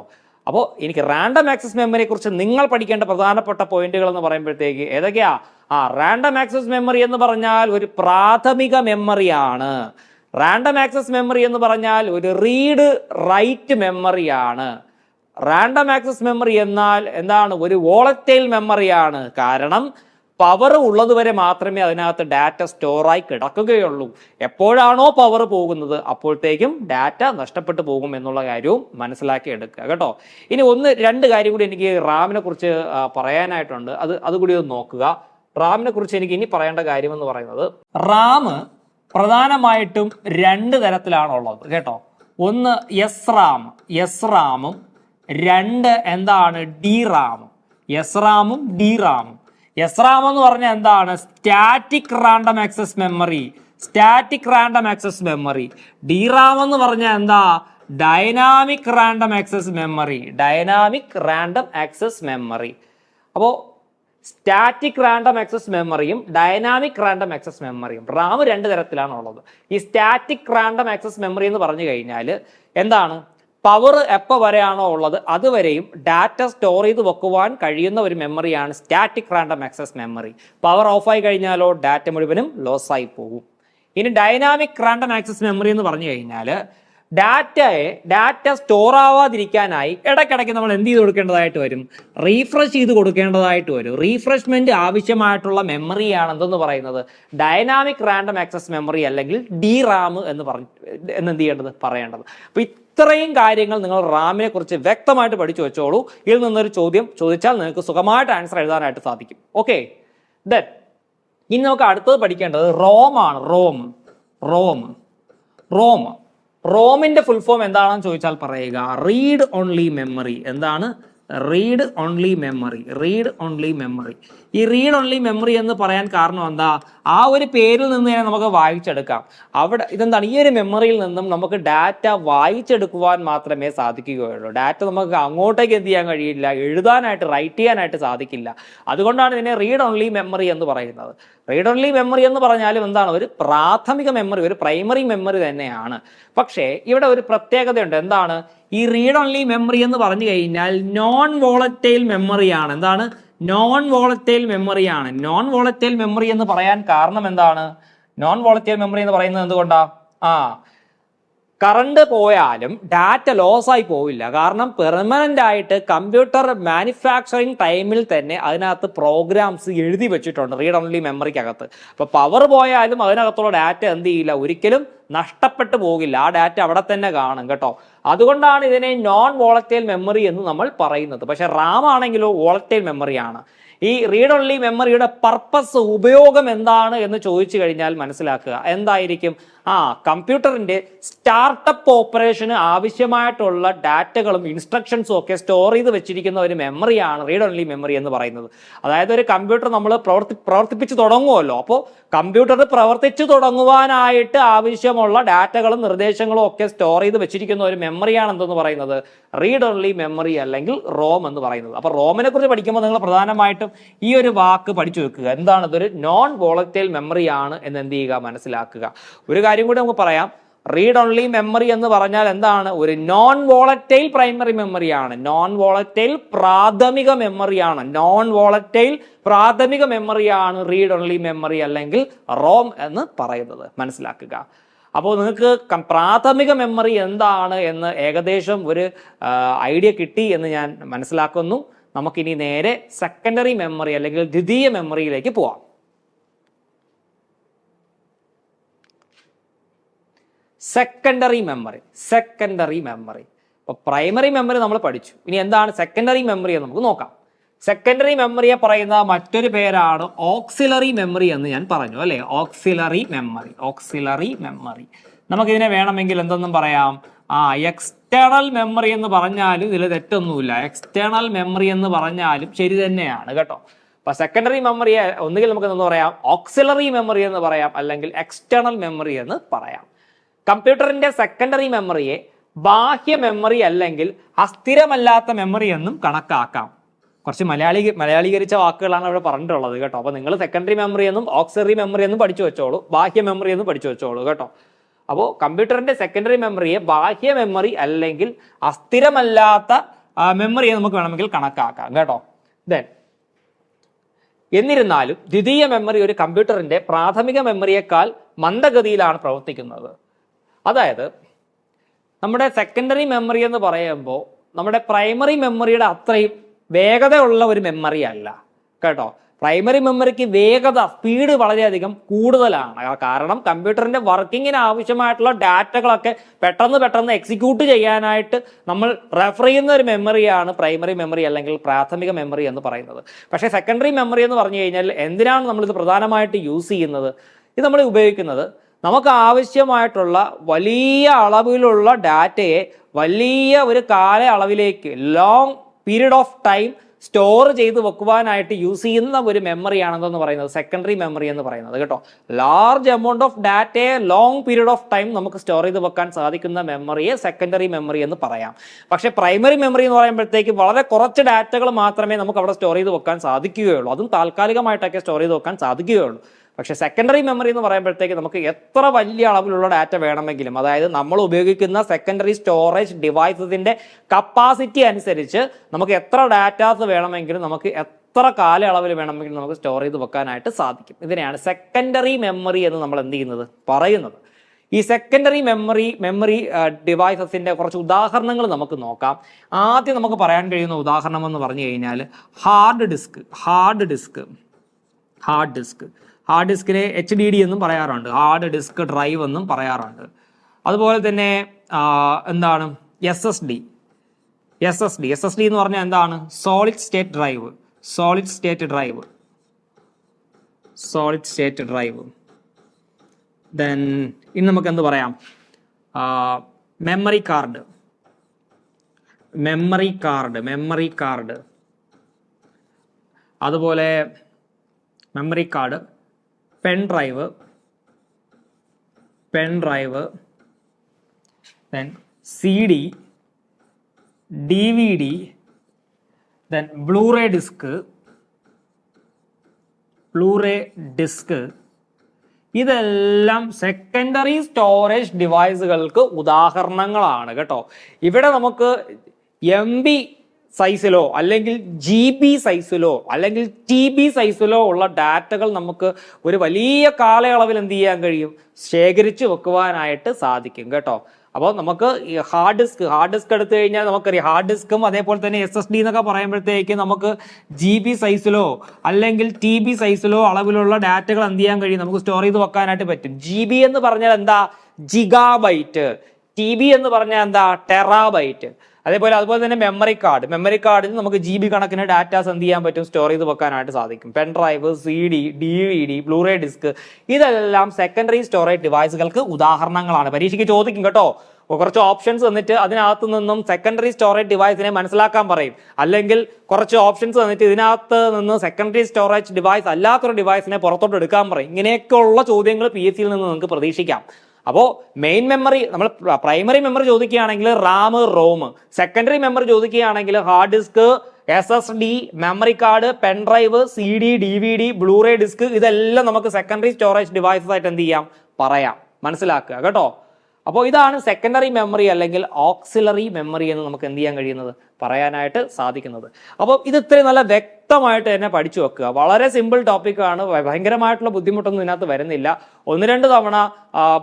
അപ്പോൾ എനിക്ക് റാൻഡം ആക്സസ് മെമ്മറിയെ കുറിച്ച് നിങ്ങൾ പഠിക്കേണ്ട പ്രധാനപ്പെട്ട പോയിന്റുകൾ എന്ന് പറയുമ്പോഴത്തേക്ക് ഏതൊക്കെയാ? ആ റാൻഡം ആക്സസ് മെമ്മറി എന്ന് പറഞ്ഞാൽ ഒരു പ്രാഥമിക മെമ്മറിയാണ് റാൻഡം ആക്സസ് മെമ്മറി എന്ന് പറഞ്ഞാൽ ഒരു റീഡ് റൈറ്റ് മെമ്മറിയാണ് റാൻഡം ആക്സസ് മെമ്മറി എന്നാൽ എന്താണ്? ഒരു വോളറ്റൈൽ മെമ്മറിയാണ് കാരണം പവർ ഉള്ളതുവരെ മാത്രമേ അതിനകത്ത് ഡാറ്റ സ്റ്റോറായി കിടക്കുകയുള്ളൂ. എപ്പോഴാണോ പവർ പോകുന്നത് അപ്പോഴത്തേക്കും ഡാറ്റ നഷ്ടപ്പെട്ടു പോകും എന്നുള്ള കാര്യവും മനസ്സിലാക്കി എടുക്കുക കേട്ടോ. ഇനി ഒന്ന് രണ്ട് കാര്യം കൂടി എനിക്ക് റാമിനെ കുറിച്ച് പറയാനായിട്ടുണ്ട്. അത് അതുകൂടി ഒന്ന് നോക്കുക. റാമിനെ കുറിച്ച് എനിക്ക് ഇനി പറയേണ്ട കാര്യം എന്ന് പറയുന്നത് റാം പ്രധാനമായിട്ടും രണ്ട് തരത്തിലാണുള്ളത് കേട്ടോ. ഒന്ന് എസ് റാം എസ് റാമും രണ്ട് എന്താണ്? ഡി റാമും എസ് റാമും ഡി റാമും എസ് റാം എന്ന് പറഞ്ഞാൽ എന്താണ്? Static random access memory static random access memory D RAM എന്ന് പറഞ്ഞാൽ എന്താ? Dynamic random access memory dynamic random access memory അപ്പോൾ സ്റ്റാറ്റിക് റാൻഡം ആക്സസ് മെമ്മറിയും ഡൈനാമിക് റാൻഡം ആക്സസ് മെമ്മറിയും റാം രണ്ട് തരത്തിലാണ് ഉള്ളത് ഈ സ്റ്റാറ്റിക് റാൻഡം ആക്സസ് മെമ്മറി എന്ന് പറഞ്ഞു കഴിഞ്ഞാൽ എന്താണ്? പവർ എപ്പോൾ വരെയാണോ ഉള്ളത് അതുവരെയും ഡാറ്റ സ്റ്റോർ ചെയ്ത് വെക്കുവാൻ കഴിയുന്ന ഒരു മെമ്മറിയാണ് static random access memory power ഓഫായി കഴിഞ്ഞാലോ ഡാറ്റ മുഴുവനും ലോസ് ആയി പോകും. ഇനി ഡൈനാമിക് റാൻഡം ആക്സസ് മെമ്മറി എന്ന് പറഞ്ഞു കഴിഞ്ഞാൽ ഡാറ്റയെ ഡാറ്റ സ്റ്റോർ ആവാതിരിക്കാനായി ഇടയ്ക്കിടയ്ക്ക് നമ്മൾ എന്ത് ചെയ്ത് കൊടുക്കേണ്ടതായിട്ട് വരും? റീഫ്രഷ് ചെയ്ത് കൊടുക്കേണ്ടതായിട്ട് വരും. റീഫ്രഷ്മെന്റ് ആവശ്യമായിട്ടുള്ള മെമ്മറിയാണ് എന്തെന്ന് പറയുന്നത്? ഡൈനാമിക് റാൻഡം ആക്സസ് മെമ്മറി അല്ലെങ്കിൽ ഡി റാം എന്ന് പറഞ്ഞ് എന്ന് എന്ത് ചെയ്യേണ്ടത്? പറയേണ്ടത്. അപ്പൊ ഇത്രയും കാര്യങ്ങൾ നിങ്ങൾ റാമിനെ കുറിച്ച് വ്യക്തമായിട്ട് പഠിച്ചു വെച്ചോളൂ. ഇതിൽ നിന്നൊരു ചോദ്യം ചോദിച്ചാൽ നിങ്ങൾക്ക് സുഖമായിട്ട് ആൻസർ എഴുതാനായിട്ട് സാധിക്കും. ഓക്കെ ദെൻ ഇനി നമുക്ക് അടുത്തത് പഠിക്കേണ്ടത് റോമാണ് റോം റോം റോം റോമിന്റെ ഫുൾ ഫോം എന്താണെന്ന് ചോദിച്ചാൽ പറയുക. റീഡ് ഓൺലി മെമ്മറി എന്താണ്? Read only memory read only memory ഈ റീഡ് ഓൺലി മെമ്മറി എന്ന് പറയാൻ കാരണം എന്താ? ആ ഒരു പേരിൽ നിന്ന് തന്നെ നമുക്ക് വായിച്ചെടുക്കാം. അവിടെ ഇതെന്താണ്? ഈ ഒരു മെമ്മറിയിൽ നിന്നും നമുക്ക് ഡാറ്റ വായിച്ചെടുക്കുവാൻ മാത്രമേ സാധിക്കുകയുള്ളൂ. ഡാറ്റ നമുക്ക് അങ്ങോട്ടേക്ക് എന്ത് ചെയ്യാൻ കഴിയില്ല? എഴുതാനായിട്ട് റൈറ്റ് ചെയ്യാനായിട്ട് സാധിക്കില്ല. അതുകൊണ്ടാണ് ഇതിനെ റീഡ് ഓൺലി മെമ്മറി എന്ന് പറയുന്നത്. റീഡ് ഓൺലി മെമ്മറി എന്ന് പറഞ്ഞാലും എന്താണ്? ഒരു പ്രാഥമിക മെമ്മറി ഒരു പ്രൈമറി മെമ്മറി തന്നെയാണ്. പക്ഷേ ഇവിടെ ഒരു പ്രത്യേകതയുണ്ട്. എന്താണ്? ഈ റീഡ് ഓൺലി മെമ്മറി എന്ന് പറഞ്ഞു കഴിഞ്ഞാൽ നോൺ വോളറ്റൈൽ മെമ്മറിയാണ് എന്താണ്? നോൺ വോളറ്റൈൽ മെമ്മറിയാണ് നോൺ വോളറ്റൈൽ മെമ്മറി എന്ന് പറയാൻ കാരണം എന്താണ്? നോൺ വോളറ്റൈൽ മെമ്മറി എന്ന് പറയുന്നത് എന്തുകൊണ്ടാ? ആ കറണ്ട് പോയാലും ഡാറ്റ ലോസ് ആയി പോവില്ല. കാരണം പെർമനന്റ് ആയിട്ട് കമ്പ്യൂട്ടർ മാനുഫാക്ചറിങ് ടൈമിൽ തന്നെ അതിനകത്ത് പ്രോഗ്രാംസ് എഴുതി വെച്ചിട്ടുണ്ട് റീഡ് ഓൺലി മെമ്മറിക്കകത്ത് അപ്പോൾ പവർ പോയാലും അതിനകത്തുള്ള ഡാറ്റ എന്ത് ചെയ്യില്ല? ഒരിക്കലും നഷ്ടപ്പെട്ടു പോകില്ല. ആ ഡാറ്റ അവിടെ തന്നെ കാണും കേട്ടോ. അതുകൊണ്ടാണ് ഇതിനെ നോൺ വോളറ്റൈൽ മെമ്മറി എന്ന് നമ്മൾ പറയുന്നത്. പക്ഷേ റാം ആണെങ്കിലോ വോളറ്റൈൽ മെമ്മറിയാണ് ഈ റീഡ് ഓൺലി മെമ്മറിയുടെ പർപ്പസ് ഉപയോഗം എന്താണ് എന്ന് ചോദിച്ചു കഴിഞ്ഞാൽ മനസ്സിലാക്കുക. എന്തായിരിക്കും? ആ കമ്പ്യൂട്ടറിന്റെ സ്റ്റാർട്ടപ്പ് ഓപ്പറേഷന് ആവശ്യമായിട്ടുള്ള ഡാറ്റകളും ഇൻസ്ട്രക്ഷൻസും ഒക്കെ സ്റ്റോർ ചെയ്ത് വെച്ചിരിക്കുന്ന ഒരു മെമ്മറിയാണ് റീഡ് ഓൺലി മെമ്മറി എന്ന് പറയുന്നത്. അതായത് ഒരു കമ്പ്യൂട്ടർ നമ്മൾ പ്രവർത്തി പ്രവർത്തിപ്പിച്ച് തുടങ്ങുമല്ലോ അപ്പോൾ കമ്പ്യൂട്ടർ പ്രവർത്തിച്ചു തുടങ്ങുവാനായിട്ട് ആവശ്യമുള്ള ഡാറ്റകളും നിർദ്ദേശങ്ങളും ഒക്കെ സ്റ്റോർ ചെയ്ത് വെച്ചിരിക്കുന്ന ഒരു മെമ്മറിയാണ് എന്തെന്ന് പറയുന്നത്? റീഡ് ഓൺലി മെമ്മറി അല്ലെങ്കിൽ റോം എന്ന് പറയുന്നത്. അപ്പോൾ റോമിനെ കുറിച്ച് പഠിക്കുമ്പോൾ നിങ്ങൾ പ്രധാനമായിട്ടും ഈ ഒരു വാക്ക് പഠിച്ചു വെക്കുക. എന്താണ് ഇതൊരു നോൺ വോളറ്റൈൽ മെമ്മറിയാണ് എന്ന് എന്ത് ചെയ്യുക? മനസ്സിലാക്കുക. ഒരു കാര്യം കൂടി നമുക്ക് പറയാം. റീഡ് ഓൺലി മെമ്മറി എന്ന് പറഞ്ഞാൽ എന്താണ്? ഒരു നോൺ വോളറ്റൈൽ പ്രൈമറി മെമ്മറിയാണ് നോൺ വോളറ്റൈൽ പ്രാഥമിക മെമ്മറിയാണ് നോൺ വോളറ്റൈൽ പ്രാഥമിക മെമ്മറിയാണ് റീഡ് ഓൺലി മെമ്മറി അല്ലെങ്കിൽ റോം എന്ന് പറയുന്നത്. മനസ്സിലാക്കുക. അപ്പോൾ നിങ്ങൾക്ക് പ്രാഥമിക മെമ്മറി എന്താണ് എന്ന് ഏകദേശം ഒരു ഐഡിയ കിട്ടി എന്ന് ഞാൻ മനസ്സിലാക്കുന്നു. നമുക്കിനി നേരെ സെക്കൻഡറി മെമ്മറി അല്ലെങ്കിൽ ദ്വിതീയ മെമ്മറിയിലേക്ക് പോവാം. സെക്കൻഡറി മെമ്മറി സെക്കൻഡറി മെമ്മറി അപ്പോൾ പ്രൈമറി മെമ്മറി നമ്മൾ പഠിച്ചു. ഇനി എന്താണ് സെക്കൻഡറി മെമ്മറി എന്ന് നമുക്ക് നോക്കാം. സെക്കൻഡറി മെമ്മറിയെ പറയുന്ന മറ്റൊരു പേരാണ് ഓക്സിലറി മെമ്മറി എന്ന് ഞാൻ പറഞ്ഞു അല്ലേ? ഓക്സിലറി മെമ്മറി ഓക്സിലറി മെമ്മറി നമുക്കിതിനെ വേണമെങ്കിൽ എന്തെന്നും പറയാം? ആ എക്സ്റ്റേണൽ മെമ്മറി എന്ന് പറഞ്ഞാലും ഇതിൽ തെറ്റൊന്നുമില്ല. എക്സ്റ്റേണൽ മെമ്മറി എന്ന് പറഞ്ഞാലും ശരി തന്നെയാണ് കേട്ടോ. അപ്പൊ സെക്കൻഡറി മെമ്മറിയെ ഒന്നുകിൽ നമുക്ക് എന്ന് പറയാം? ഓക്സിലറി മെമ്മറി എന്ന് പറയാം അല്ലെങ്കിൽ എക്സ്റ്റേണൽ മെമ്മറി എന്ന് പറയാം. കമ്പ്യൂട്ടറിന്റെ സെക്കൻഡറി മെമ്മറിയെ ബാഹ്യ മെമ്മറി അല്ലെങ്കിൽ അസ്ഥിരമല്ലാത്ത മെമ്മറി എന്നും കണക്കാക്കാം. കുറച്ച് മലയാളി മലയാളീകരിച്ച വാക്കുകളാണ് ഇവിടെ പറഞ്ഞിട്ടുള്ളത് കേട്ടോ. അപ്പോൾ നിങ്ങൾ സെക്കൻഡറി മെമ്മറി എന്നും ഓക്സറി മെമ്മറി എന്നും പഠിച്ചു വെച്ചോളൂ. ബാഹ്യ മെമ്മറി എന്നും പഠിച്ചു വെച്ചോളൂ കേട്ടോ. അപ്പോൾ കമ്പ്യൂട്ടറിന്റെ സെക്കൻഡറി മെമ്മറിയെ ബാഹ്യ മെമ്മറി അല്ലെങ്കിൽ അസ്ഥിരമല്ലാത്ത മെമ്മറിയെ നമുക്ക് വേണമെങ്കിൽ കണക്കാക്കാം കേട്ടോ. ദെൻ എന്നിരുന്നാലും ദ്വിതീയ മെമ്മറി ഒരു കമ്പ്യൂട്ടറിന്റെ പ്രാഥമിക മെമ്മറിയേക്കാൾ മന്ദഗതിയിലാണ് പ്രവർത്തിക്കുന്നത്. അതായത് നമ്മുടെ സെക്കൻഡറി മെമ്മറി എന്ന് പറയുമ്പോൾ നമ്മുടെ പ്രൈമറി മെമ്മറിയുടെ അത്രയും വേഗതയുള്ള ഒരു മെമ്മറി അല്ല. കേട്ടോ? പ്രൈമറി മെമ്മറിക്ക് വേഗത സ്പീഡ് വളരെയധികം കൂടുതലാണ്. കാരണം കമ്പ്യൂട്ടറിന്റെ വർക്കിങ്ങിന് ആവശ്യമായിട്ടുള്ള ഡാറ്റകളൊക്കെ പെട്ടെന്ന് പെട്ടെന്ന് എക്സിക്യൂട്ട് ചെയ്യാനായിട്ട് നമ്മൾ റെഫർ ചെയ്യുന്ന ഒരു മെമ്മറിയാണ് പ്രൈമറി മെമ്മറി അല്ലെങ്കിൽ പ്രാഥമിക മെമ്മറി എന്ന് പറയുന്നത്. പക്ഷേ സെക്കൻഡറി മെമ്മറി എന്ന് പറഞ്ഞു കഴിഞ്ഞാൽ എന്തിനാണ് നമ്മളിത് പ്രധാനമായിട്ട് യൂസ് ചെയ്യുന്നത്? ഇത് നമ്മൾ ഉപയോഗിക്കുന്നത് നമുക്ക് ആവശ്യമായിട്ടുള്ള വലിയ അളവിലുള്ള ഡാറ്റയെ വലിയ ഒരു കാല അളവിലേക്ക് long period of time store ചെയ്ത് വെക്കുവാനായിട്ട് യൂസ് ചെയ്യുന്ന ഒരു മെമ്മറിയാണെന്ന് പറയുന്നത് സെക്കൻഡറി മെമ്മറി എന്ന് പറയുന്നത് കേട്ടോ. ലാർജ് എമൗണ്ട് ഓഫ് ഡാറ്റയെ ലോങ് പീരീഡ് ഓഫ് ടൈം നമുക്ക് സ്റ്റോർ ചെയ്ത് വെക്കാൻ സാധിക്കുന്ന മെമ്മറിയെ സെക്കൻഡറി മെമ്മറി എന്ന് പറയാം. പക്ഷേ പ്രൈമറി മെമ്മറി എന്ന് പറയുമ്പോഴത്തേക്ക് വളരെ കുറച്ച് ഡാറ്റകൾ മാത്രമേ നമുക്ക് അവിടെ സ്റ്റോർ ചെയ്ത് വെക്കാൻ സാധിക്കുകയുള്ളൂ. അതും താൽക്കാലികമായിട്ടൊക്കെ സ്റ്റോർ ചെയ്ത് വെക്കാൻ സാധിക്കുകയുള്ളൂ. പക്ഷെ സെക്കൻഡറി മെമ്മറി എന്ന് പറയുമ്പോഴത്തേക്ക് നമുക്ക് എത്ര വലിയ അളവിലുള്ള ഡാറ്റ വേണമെങ്കിലും അതായത് നമ്മൾ ഉപയോഗിക്കുന്ന സെക്കൻഡറി സ്റ്റോറേജ് ഡിവൈസസിന്റെ കപ്പാസിറ്റി അനുസരിച്ച് നമുക്ക് എത്ര ഡാറ്റാസ് വേണമെങ്കിലും നമുക്ക് എത്ര കാലയളവിൽ വേണമെങ്കിലും നമുക്ക് സ്റ്റോർ ചെയ്ത് വെക്കാനായിട്ട് സാധിക്കും. ഇതിനെയാണ് സെക്കൻഡറി മെമ്മറി എന്ന് നമ്മൾ എന്ത് ചെയ്യുന്നത്? പറയുന്നത്. ഈ സെക്കൻഡറി മെമ്മറി മെമ്മറി ഡിവൈസസിന്റെ കുറച്ച് ഉദാഹരണങ്ങൾ നമുക്ക് നോക്കാം. ആദ്യം നമുക്ക് പറയാൻ കഴിയുന്ന ഉദാഹരണം എന്ന് പറഞ്ഞു കഴിഞ്ഞാൽ hard disk hard disk hard disk hard ഡിസ്കിനെ H D D എന്നും പറയാറുണ്ട്. ഹാർഡ് ഡിസ്ക് ഡ്രൈവ് എന്നും പറയാറുണ്ട്. അതുപോലെ തന്നെ എന്താണ്? S S D S S D S S D എന്ന് പറഞ്ഞാൽ എന്താണ്? Solid state drive solid state drive solid state drive then ഇനി നമുക്ക് എന്ത് പറയാം? Memory card memory card memory card അതുപോലെ memory card pen drive pen drive then C D D V D then Blu-ray disc Blu-ray disc ഇതെല്ലാം secondary storage ഡിവൈസുകൾക്ക് ഉദാഹരണങ്ങളാണ് കേട്ടോ. ഇവിടെ നമുക്ക് എം ബി സൈസിലോ അല്ലെങ്കിൽ ജി ബി സൈസിലോ അല്ലെങ്കിൽ ടി ബി സൈസിലോ ഉള്ള ഡാറ്റകൾ നമുക്ക് ഒരു വലിയ കാലയളവിൽ എന്ത് ചെയ്യാൻ കഴിയും? ശേഖരിച്ച് വെക്കുവാനായിട്ട് സാധിക്കും കേട്ടോ. അപ്പോൾ നമുക്ക് ഈ ഹാർഡ് ഡിസ്ക് ഹാർഡ് ഡിസ്ക് എടുത്തു കഴിഞ്ഞാൽ നമുക്കറിയാം. ഹാർഡ് ഡിസ്കും അതേപോലെ തന്നെ എസ് എസ് ഡി എന്നൊക്കെ പറയുമ്പോഴത്തേക്ക് നമുക്ക് ജി ബി സൈസിലോ അല്ലെങ്കിൽ ടി ബി സൈസിലോ അളവിലുള്ള ഡാറ്റകൾ എന്ത് ചെയ്യാൻ കഴിയും? നമുക്ക് സ്റ്റോർ ചെയ്ത് വെക്കാനായിട്ട് പറ്റും. ജി ബി എന്ന് പറഞ്ഞാൽ എന്താ? ജിഗാബൈറ്റ് ടി ബി എന്ന് പറഞ്ഞാൽ എന്താ? ടെറാബൈറ്റ് അതേപോലെ അതുപോലെ തന്നെ മെമ്മറി കാർഡ് മെമ്മറി കാർഡിൽ നമുക്ക് ജി ബി കണക്കിന് ഡാറ്റാസ് എന്ത് ചെയ്യാൻ പറ്റും സ്റ്റോർ ചെയ്ത് വെക്കാനായിട്ട് സാധിക്കും. Pen drive C D D V D Blu-ray disc ഇതെല്ലാം സെക്കൻഡറി സ്റ്റോറേജ് ഡിവൈസുകൾക്ക് ഉദാഹരണങ്ങളാണ്. പരീക്ഷയ്ക്ക് ചോദിക്കും കേട്ടോ. കുറച്ച് ഓപ്ഷൻസ് തന്നിട്ട് അതിനകത്ത് നിന്നും സെക്കൻഡറി സ്റ്റോറേജ് ഡിവൈസിനെ മനസ്സിലാക്കാൻ പറയും. അല്ലെങ്കിൽ കുറച്ച് ഓപ്ഷൻസ് തന്നിട്ട് ഇതിനകത്ത് നിന്ന് സെക്കൻഡറി സ്റ്റോറേജ് ഡിവൈസ് അല്ലാത്തൊരു ഡിവൈസിനെ പുറത്തോട്ട് എടുക്കാൻ പറയും. ഇങ്ങനെയൊക്കെയുള്ള ചോദ്യങ്ങൾ പി എസ് സിയിൽ നിന്ന് നിങ്ങൾക്ക് പ്രതീക്ഷിക്കാം. അപ്പോൾ മെയിൻ മെമ്മറി നമ്മൾ പ്രൈമറി മെമ്മറി ചോദിക്കുകയാണെങ്കിൽ റാം റോം സെക്കൻഡറി മെമ്മറി ചോദിക്കുകയാണെങ്കിൽ hard disk S S D memory card pen drive C D D V D Blu-ray disc ഇതെല്ലാം നമുക്ക് സെക്കൻഡറി സ്റ്റോറേജ് ഡിവൈസസ് ആയിട്ട് എന്ത് ചെയ്യാം? പറയാം. മനസ്സിലാക്കുക കേട്ടോ? അപ്പോൾ ഇതാണ് സെക്കൻഡറി മെമ്മറി അല്ലെങ്കിൽ ഓക്സിലറി മെമ്മറി എന്ന് നമുക്ക് എന്ത് ചെയ്യാൻ കഴിയുന്നത്? പറയാനായിട്ട് സാധിക്കുന്നത്. അപ്പോൾ ഇത് ഇത്രയും നല്ല വ്യക്തമായിട്ട് തന്നെ പഠിച്ചു വെക്കുക. വളരെ സിമ്പിൾ ടോപ്പിക്കാണ് ഭയങ്കരമായിട്ടുള്ള ബുദ്ധിമുട്ടൊന്നും ഇതിനകത്ത് വരുന്നില്ല. ഒന്ന് രണ്ട് തവണ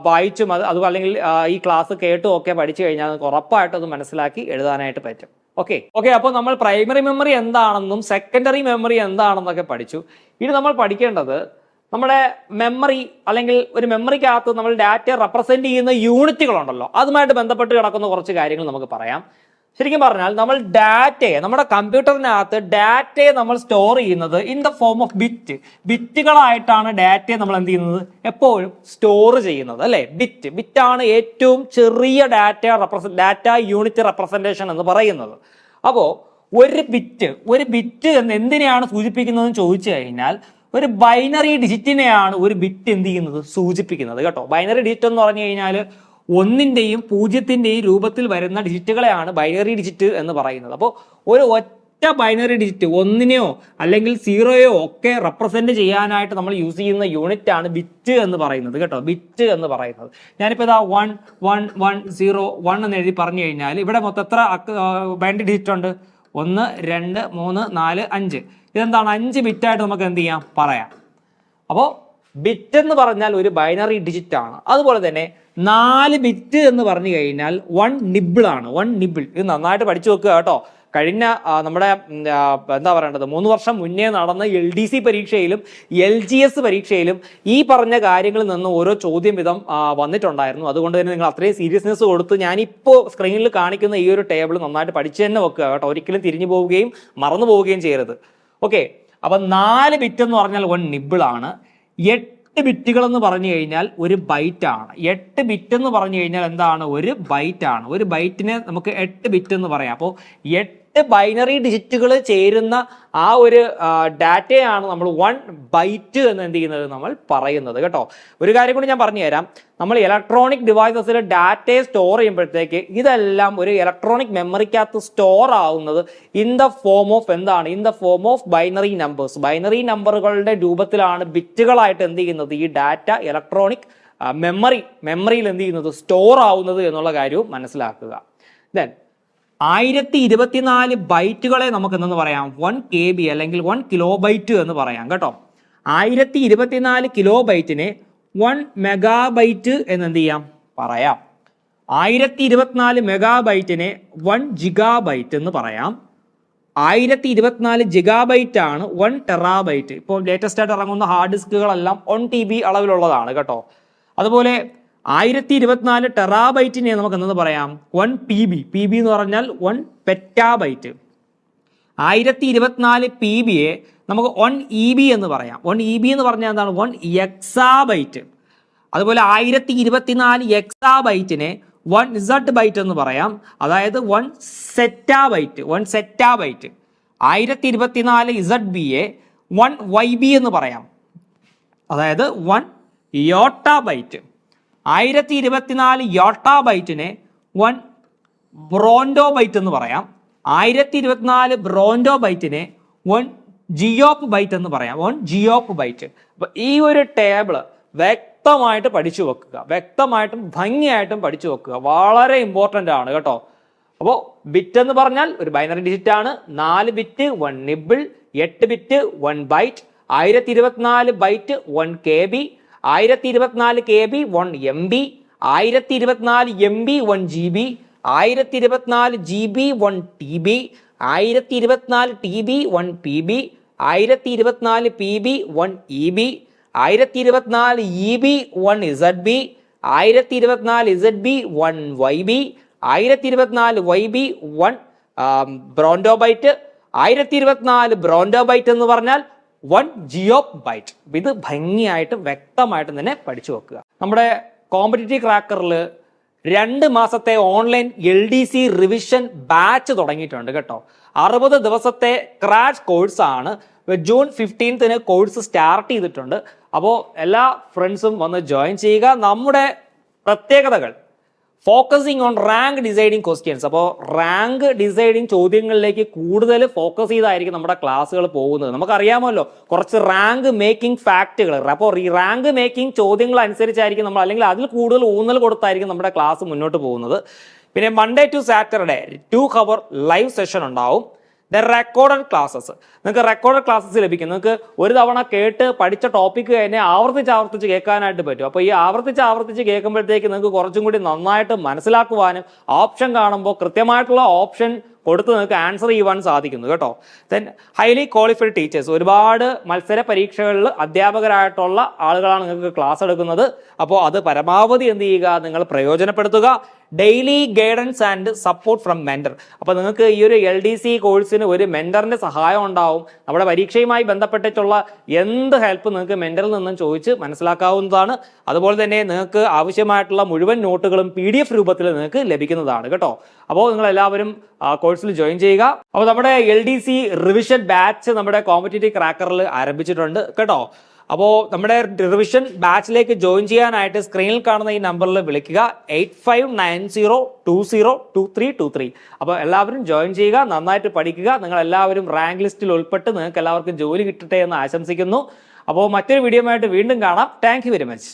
വായിച്ചും അത് അതും അല്ലെങ്കിൽ ഈ ക്ലാസ് കേട്ടും ഒക്കെ പഠിച്ചു കഴിഞ്ഞാൽ നമുക്ക് ഉറപ്പായിട്ടും മനസ്സിലാക്കി എഴുതാനായിട്ട് പറ്റും. ഓക്കെ ഓക്കെ അപ്പോൾ നമ്മൾ പ്രൈമറി മെമ്മറി എന്താണെന്നും സെക്കൻഡറി മെമ്മറി എന്താണെന്നൊക്കെ പഠിച്ചു. ഇനി നമ്മൾ പഠിക്കേണ്ടത് നമ്മുടെ മെമ്മറി അല്ലെങ്കിൽ ഒരു മെമ്മറിക്കകത്ത് നമ്മൾ ഡാറ്റ റെപ്രസെന്റ് ചെയ്യുന്ന യൂണിറ്റുകളുണ്ടല്ലോ അതുമായിട്ട് ബന്ധപ്പെട്ട് കിടക്കുന്ന കുറച്ച് കാര്യങ്ങൾ നമുക്ക് പറയാം. ശരിക്കും പറഞ്ഞാൽ നമ്മൾ ഡാറ്റയെ നമ്മുടെ കമ്പ്യൂട്ടറിനകത്ത് ഡാറ്റയെ നമ്മൾ സ്റ്റോർ ചെയ്യുന്നത് in the form of bit ബിറ്റുകളായിട്ടാണ് ഡാറ്റയെ നമ്മൾ എന്ത് ചെയ്യുന്നത്? എപ്പോഴും സ്റ്റോർ ചെയ്യുന്നത് അല്ലെ? ബിറ്റ് ബിറ്റാണ് ഏറ്റവും ചെറിയ ഡാറ്റ റെപ്രസെ ഡാറ്റ യൂണിറ്റ് റെപ്രസെന്റേഷൻ എന്ന് പറയുന്നത്. അപ്പോൾ ഒരു ബിറ്റ് ഒരു ബിറ്റ് എന്ന് എന്തിനെയാണ് സൂചിപ്പിക്കുന്നതെന്ന് ചോദിച്ചു കഴിഞ്ഞാൽ ഒരു ബൈനറി ഡിജിറ്റിനെയാണ് ഒരു ബിറ്റ് എന്ത് ചെയ്യുന്നത്? സൂചിപ്പിക്കുന്നത്. കേട്ടോ? ബൈനറി ഡിജിറ്റ് എന്ന് പറഞ്ഞു കഴിഞ്ഞാൽ ഒന്നിന്റെയും പൂജ്യത്തിന്റെയും രൂപത്തിൽ വരുന്ന ഡിജിറ്റുകളെയാണ് ബൈനറി ഡിജിറ്റ് എന്ന് പറയുന്നത്. അപ്പോൾ ഒരു ഒറ്റ ബൈനറി ഡിജിറ്റ് ഒന്നിനെയോ അല്ലെങ്കിൽ സീറോയോ ഒക്കെ റെപ്രസെന്റ് ചെയ്യാനായിട്ട് നമ്മൾ യൂസ് ചെയ്യുന്ന യൂണിറ്റ് ആണ് ബിറ്റ് എന്ന് പറയുന്നത് കേട്ടോ. ബിറ്റ് എന്ന് പറയുന്നത്. ഞാനിപ്പോൾ ഇതാ one one one zero one എന്ന് എഴുതി പറഞ്ഞു കഴിഞ്ഞാൽ ഇവിടെ മൊത്തം എത്ര ബൈനറി ഡിജിറ്റ് ഉണ്ട്? ഒന്ന് രണ്ട് മൂന്ന് നാല് അഞ്ച്. ഇതെന്താണ്? അഞ്ച് ബിറ്റായിട്ട് നമുക്ക് എന്ത് ചെയ്യാം? പറയാം. അപ്പോൾ ബിറ്റ് എന്ന് പറഞ്ഞാൽ ഒരു ബൈനറി ഡിജിറ്റ് ആണ്. അതുപോലെ തന്നെ നാല് ബിറ്റ് എന്ന് പറഞ്ഞു കഴിഞ്ഞാൽ വൺ നിബിൾ ആണ്. വൺ നിബിൾ ഇത് നന്നായിട്ട് പഠിച്ചു വെക്കുക കേട്ടോ. കഴിഞ്ഞ നമ്മുടെ എന്താ പറയേണ്ടത്? മൂന്ന് വർഷം മുന്നേ നടന്ന എൽ ഡി സി പരീക്ഷയിലും എൽ ജി എസ് പരീക്ഷയിലും ഈ പറഞ്ഞ കാര്യങ്ങളിൽ നിന്ന് ഓരോ ചോദ്യം വിധം വന്നിട്ടുണ്ടായിരുന്നു. അതുകൊണ്ട് തന്നെ നിങ്ങൾ അത്രയും സീരിയസ്നെസ് കൊടുത്ത് ഞാനിപ്പോൾ സ്ക്രീനിൽ കാണിക്കുന്ന ഈ ഒരു ടേബിൾ നന്നായിട്ട് പഠിച്ചു തന്നെ വെക്കുക കേട്ടോ. ഒരിക്കലും തിരിഞ്ഞു പോവുകയും മറന്നു പോവുകയും ചെയ്യരുത്. ഓക്കെ അപ്പം നാല് ബിറ്റ് എന്ന് പറഞ്ഞാൽ വൺ നിബിളാണ് ആണ്. എട്ട് ബിറ്റുകൾ എന്ന് പറഞ്ഞു കഴിഞ്ഞാൽ ഒരു ബൈറ്റ് ആണ് എട്ട് ബിറ്റ് എന്ന് പറഞ്ഞു കഴിഞ്ഞാൽ എന്താണ്? ഒരു ബൈറ്റ് ആണ് ഒരു ബൈറ്റിനെ നമുക്ക് എട്ട് ബിറ്റ് എന്ന് പറയാം. അപ്പോൾ എട്ട് ബൈനറി ഡിജിറ്റുകൾ ചേരുന്ന ആ ഒരു ഡാറ്റയാണ് നമ്മൾ വൺ ബൈറ്റ് എന്ന് എന്ത് ചെയ്യുന്നത് നമ്മൾ പറയുന്നത് കേട്ടോ. ഒരു കാര്യം കൂടി ഞാൻ പറഞ്ഞു തരാം. നമ്മൾ ഇലക്ട്രോണിക് ഡിവൈസസിൽ ഡാറ്റയെ സ്റ്റോർ ചെയ്യുമ്പോഴത്തേക്ക് ഇതെല്ലാം ഒരു ഇലക്ട്രോണിക് മെമ്മറിക്കകത്ത് സ്റ്റോർ ആവുന്നത് ഇൻ ദ ഫോം ഓഫ് എന്താണ്? In the form of binary numbers binary നമ്പറുകളുടെ രൂപത്തിലാണ് ബിറ്റുകളായിട്ട് എന്ത് ചെയ്യുന്നത്? ഈ ഡാറ്റ ഇലക്ട്രോണിക് മെമ്മറി മെമ്മറിയിൽ എന്ത് ചെയ്യുന്നത്? സ്റ്റോർ ആവുന്നത് എന്നുള്ള കാര്യവും മനസ്സിലാക്കുക. ദെൻ ആയിരത്തി ഇരുപത്തിനാല് ബൈറ്റുകളെ നമുക്ക് എന്തെന്ന് പറയാം? വൺ കെ ബി അല്ലെങ്കിൽ വൺ കിലോ ബൈറ്റ് എന്ന് പറയാം കേട്ടോ. ആയിരത്തി ഇരുപത്തിനാല് കിലോ ബൈറ്റിനെ വൺ മെഗാബൈറ്റ് എന്ന് എന്ത് ചെയ്യാം? പറയാം. ആയിരത്തി ഇരുപത്തിനാല് മെഗാബൈറ്റിനെ വൺ ജിഗാബൈറ്റ് എന്ന് പറയാം. ആയിരത്തി ഇരുപത്തിനാല് ജിഗാബൈറ്റ് ആണ് വൺ ടെറാബൈറ്റ് ഇപ്പോൾ ലേറ്റസ്റ്റ് ആയിട്ട് ഇറങ്ങുന്ന ഹാർഡ് ഡിസ്കുകളെല്ലാം വൺ ടി ബി അളവിലുള്ളതാണ് കേട്ടോ. അതുപോലെ ആയിരത്തി ഇരുപത്തിനാല് ടെറാബൈറ്റിനെ നമുക്ക് എന്തെന്ന് പറയാം? One P B P B എന്ന് പറഞ്ഞാൽ വൺ പെറ്റാബൈറ്റ് ആയിരത്തി ഇരുപത്തിനാല് പി ബിയെ നമുക്ക് വൺ ഇ ബി എന്ന് പറയാം. വൺ ഇ ബി എന്ന് പറഞ്ഞാൽ എന്താണ്? വൺ എക്സാബൈറ്റ് അതുപോലെ ആയിരത്തി ഇരുപത്തിനാല് എക്സാബൈറ്റിനെ വൺ ഇസഡ് ബൈറ്റ് എന്ന് പറയാം. അതായത് വൺ സെറ്റാബൈറ്റ് വൺ സെറ്റാബൈറ്റ് ആയിരത്തി ഇരുപത്തിനാല് ഇസഡ് ബിയെ വൺ വൈ ബി എന്ന് പറയാം. അതായത് വൺ യോട്ടാബൈറ്റ് ബൈറ്റ് ആയിരത്തി ഇരുപത്തിനാല് യോട്ട ബൈറ്റിനെ വൺ ബ്രോൻഡോ ബൈറ്റ് എന്ന് പറയാം. ആയിരത്തി ഇരുപത്തിനാല് ബ്രോൻഡോ ബൈറ്റിനെ വൺ ജിയോപ്പ് ബൈറ്റ് എന്ന് പറയാം. One geopbyte. അപ്പൊ ഈ ഒരു ടേബിൾ വ്യക്തമായിട്ട് പഠിച്ചു വെക്കുക. വ്യക്തമായിട്ടും ഭംഗിയായിട്ടും പഠിച്ചു വെക്കുക. വളരെ ഇമ്പോർട്ടന്റ് ആണ് കേട്ടോ. അപ്പോൾ ബിറ്റ് എന്ന് പറഞ്ഞാൽ ഒരു ബൈനറി ഡിജിറ്റ് ആണ്. നാല് ബിറ്റ് വൺ നിബിൾ എട്ട് ബിറ്റ് വൺ ബൈറ്റ് ആയിരത്തി ഇരുപത്തിനാല് ബൈറ്റ് വൺ കെ ബി ആയിരത്തി ഇരുപത്തിനാല് K B one M B ആയിരത്തി ഇരുപത്തിനാല് M B one G B ആയിരത്തി ഇരുപത്തിനാല് G B one T B ആയിരത്തി ഇരുപത്തിനാല് T B one P B ആയിരത്തി ഇരുപത്തിനാല് P B one E B ആയിരത്തി ഇരുപത്തിനാല് E B one Z B ആയിരത്തി ഇരുപത്തിനാല് Z B one Y B ആയിരത്തി ഇരുപത്തിനാല് വൈ ബി വൺ ബ്രോൻഡോബൈറ്റ് ആയിരത്തി ഇരുപത്തിനാല് ബ്രോൻഡോബൈറ്റ് എന്ന് പറഞ്ഞാൽ വൺ ജിയോ ബൈറ്റ് ഇത് ഭംഗിയായിട്ട് വ്യക്തമായിട്ടും തന്നെ പഠിച്ചു വെക്കുക. നമ്മുടെ കോമ്പറ്റേറ്റീവ് ക്രാക്കറിൽ രണ്ട് മാസത്തെ online L D C revision batch തുടങ്ങിയിട്ടുണ്ട് കേട്ടോ. അറുപത് ദിവസത്തെ ക്രാഷ് കോഴ്സാണ് ജൂൺ ഫിഫ്റ്റീൻത്തിന് കോഴ്സ് സ്റ്റാർട്ട് ചെയ്തിട്ടുണ്ട്. അപ്പോൾ എല്ലാ ഫ്രണ്ട്സും വന്ന് ജോയിൻ ചെയ്യുക. നമ്മുടെ പ്രത്യേകതകൾ focusing on rank deciding questions അപ്പോൾ റാങ്ക് ഡിസൈഡിങ് ചോദ്യങ്ങളിലേക്ക് കൂടുതൽ ഫോക്കസ് ചെയ്തായിരിക്കും നമ്മുടെ ക്ലാസ്സുകൾ പോകുന്നത്. നമുക്കറിയാമല്ലോ കുറച്ച് റാങ്ക് മേക്കിംഗ് ഫാക്റ്റുകൾ അപ്പോൾ ഈ റാങ്ക് മേക്കിംഗ് ചോദ്യങ്ങൾ അനുസരിച്ചായിരിക്കും നമ്മൾ അല്ലെങ്കിൽ അതിൽ കൂടുതൽ ഊന്നൽ കൊടുത്തായിരിക്കും നമ്മുടെ ക്ലാസ് മുന്നോട്ട് പോകുന്നത്. പിന്നെ Monday to Saturday two hour live session ഉണ്ടാവും. ദ റെക്കോർഡഡ് ക്ലാസ്സസ് നിങ്ങൾക്ക് റെക്കോർഡഡ് ക്ലാസ്സസ് ലഭിക്കും. നിങ്ങൾക്ക് ഒരു തവണ കേട്ട് പഠിച്ച ടോപ്പിക്ക് തന്നെ ആവർത്തിച്ച് ആവർത്തിച്ച് കേൾക്കാനായിട്ട് പറ്റും. അപ്പോൾ ഈ ആവർത്തിച്ച് ആവർത്തിച്ച് കേൾക്കുമ്പോഴത്തേക്ക് നിങ്ങൾക്ക് കുറച്ചും കൂടി നന്നായിട്ട് മനസ്സിലാക്കുവാനും ഓപ്ഷൻ കാണുമ്പോൾ കൃത്യമായിട്ടുള്ള ഓപ്ഷൻ കൊടുത്ത് നിങ്ങൾക്ക് ആൻസർ ചെയ്യുവാൻ സാധിക്കുന്നു കേട്ടോ. ദെൻ ഹൈലി ക്വാളിഫൈഡ് ടീച്ചേഴ്സ് ഒരുപാട് മത്സര പരീക്ഷകളിൽ അധ്യാപകരായിട്ടുള്ള ആളുകളാണ് നിങ്ങൾക്ക് ക്ലാസ് എടുക്കുന്നത്. അപ്പോൾ അത് പരമാവധി എന്ത് ചെയ്യുക? നിങ്ങൾ പ്രയോജനപ്പെടുത്തുക. Daily guidance and support from mentor അപ്പോൾ നിങ്ങൾക്ക് ഈ ഒരു എൽ ഡി സി കോഴ്സിന് ഒരു മെന്ററിന്റെ സഹായം ഉണ്ടാവും. നമ്മുടെ പരീക്ഷയുമായി ബന്ധപ്പെട്ടിട്ടുള്ള എന്ത് ഹെൽപ്പ് നിങ്ങൾക്ക് മെന്ററിൽ നിന്നും ചോദിച്ച് മനസ്സിലാക്കാവുന്നതാണ്. അതുപോലെ തന്നെ നിങ്ങൾക്ക് ആവശ്യമായിട്ടുള്ള മുഴുവൻ നോട്ടുകളും പി ഡി എഫ് രൂപത്തിൽ നിങ്ങൾക്ക് ലഭിക്കുന്നതാണ് കേട്ടോ. അപ്പോൾ നിങ്ങൾ എല്ലാവരും കോഴ്സിൽ ജോയിൻ ചെയ്യുക. അപ്പോൾ നമ്മുടെ L D C revision batch നമ്മുടെ കോമ്പറ്റേറ്റീവ് ക്രാക്കറിൽ ആരംഭിച്ചിട്ടുണ്ട് കേട്ടോ. അപ്പോൾ നമ്മുടെ റിവിഷൻ ബാച്ചിലേക്ക് ജോയിൻ ചെയ്യാനായിട്ട് സ്ക്രീനിൽ കാണുന്ന ഈ നമ്പറിൽ വിളിക്കുക. Eight five nine zero two zero two three two three അപ്പോൾ എല്ലാവരും ജോയിൻ ചെയ്യുക നന്നായിട്ട് പഠിക്കുക. നിങ്ങൾ എല്ലാവരും റാങ്ക് ലിസ്റ്റിൽ ഉൾപ്പെട്ട് നിങ്ങൾക്ക് എല്ലാവർക്കും ജോലി കിട്ടട്ടെ എന്ന് ആശംസിക്കുന്നു. അപ്പോൾ മറ്റൊരു വീഡിയോ ആയിട്ട് വീണ്ടും കാണാം. Thank very much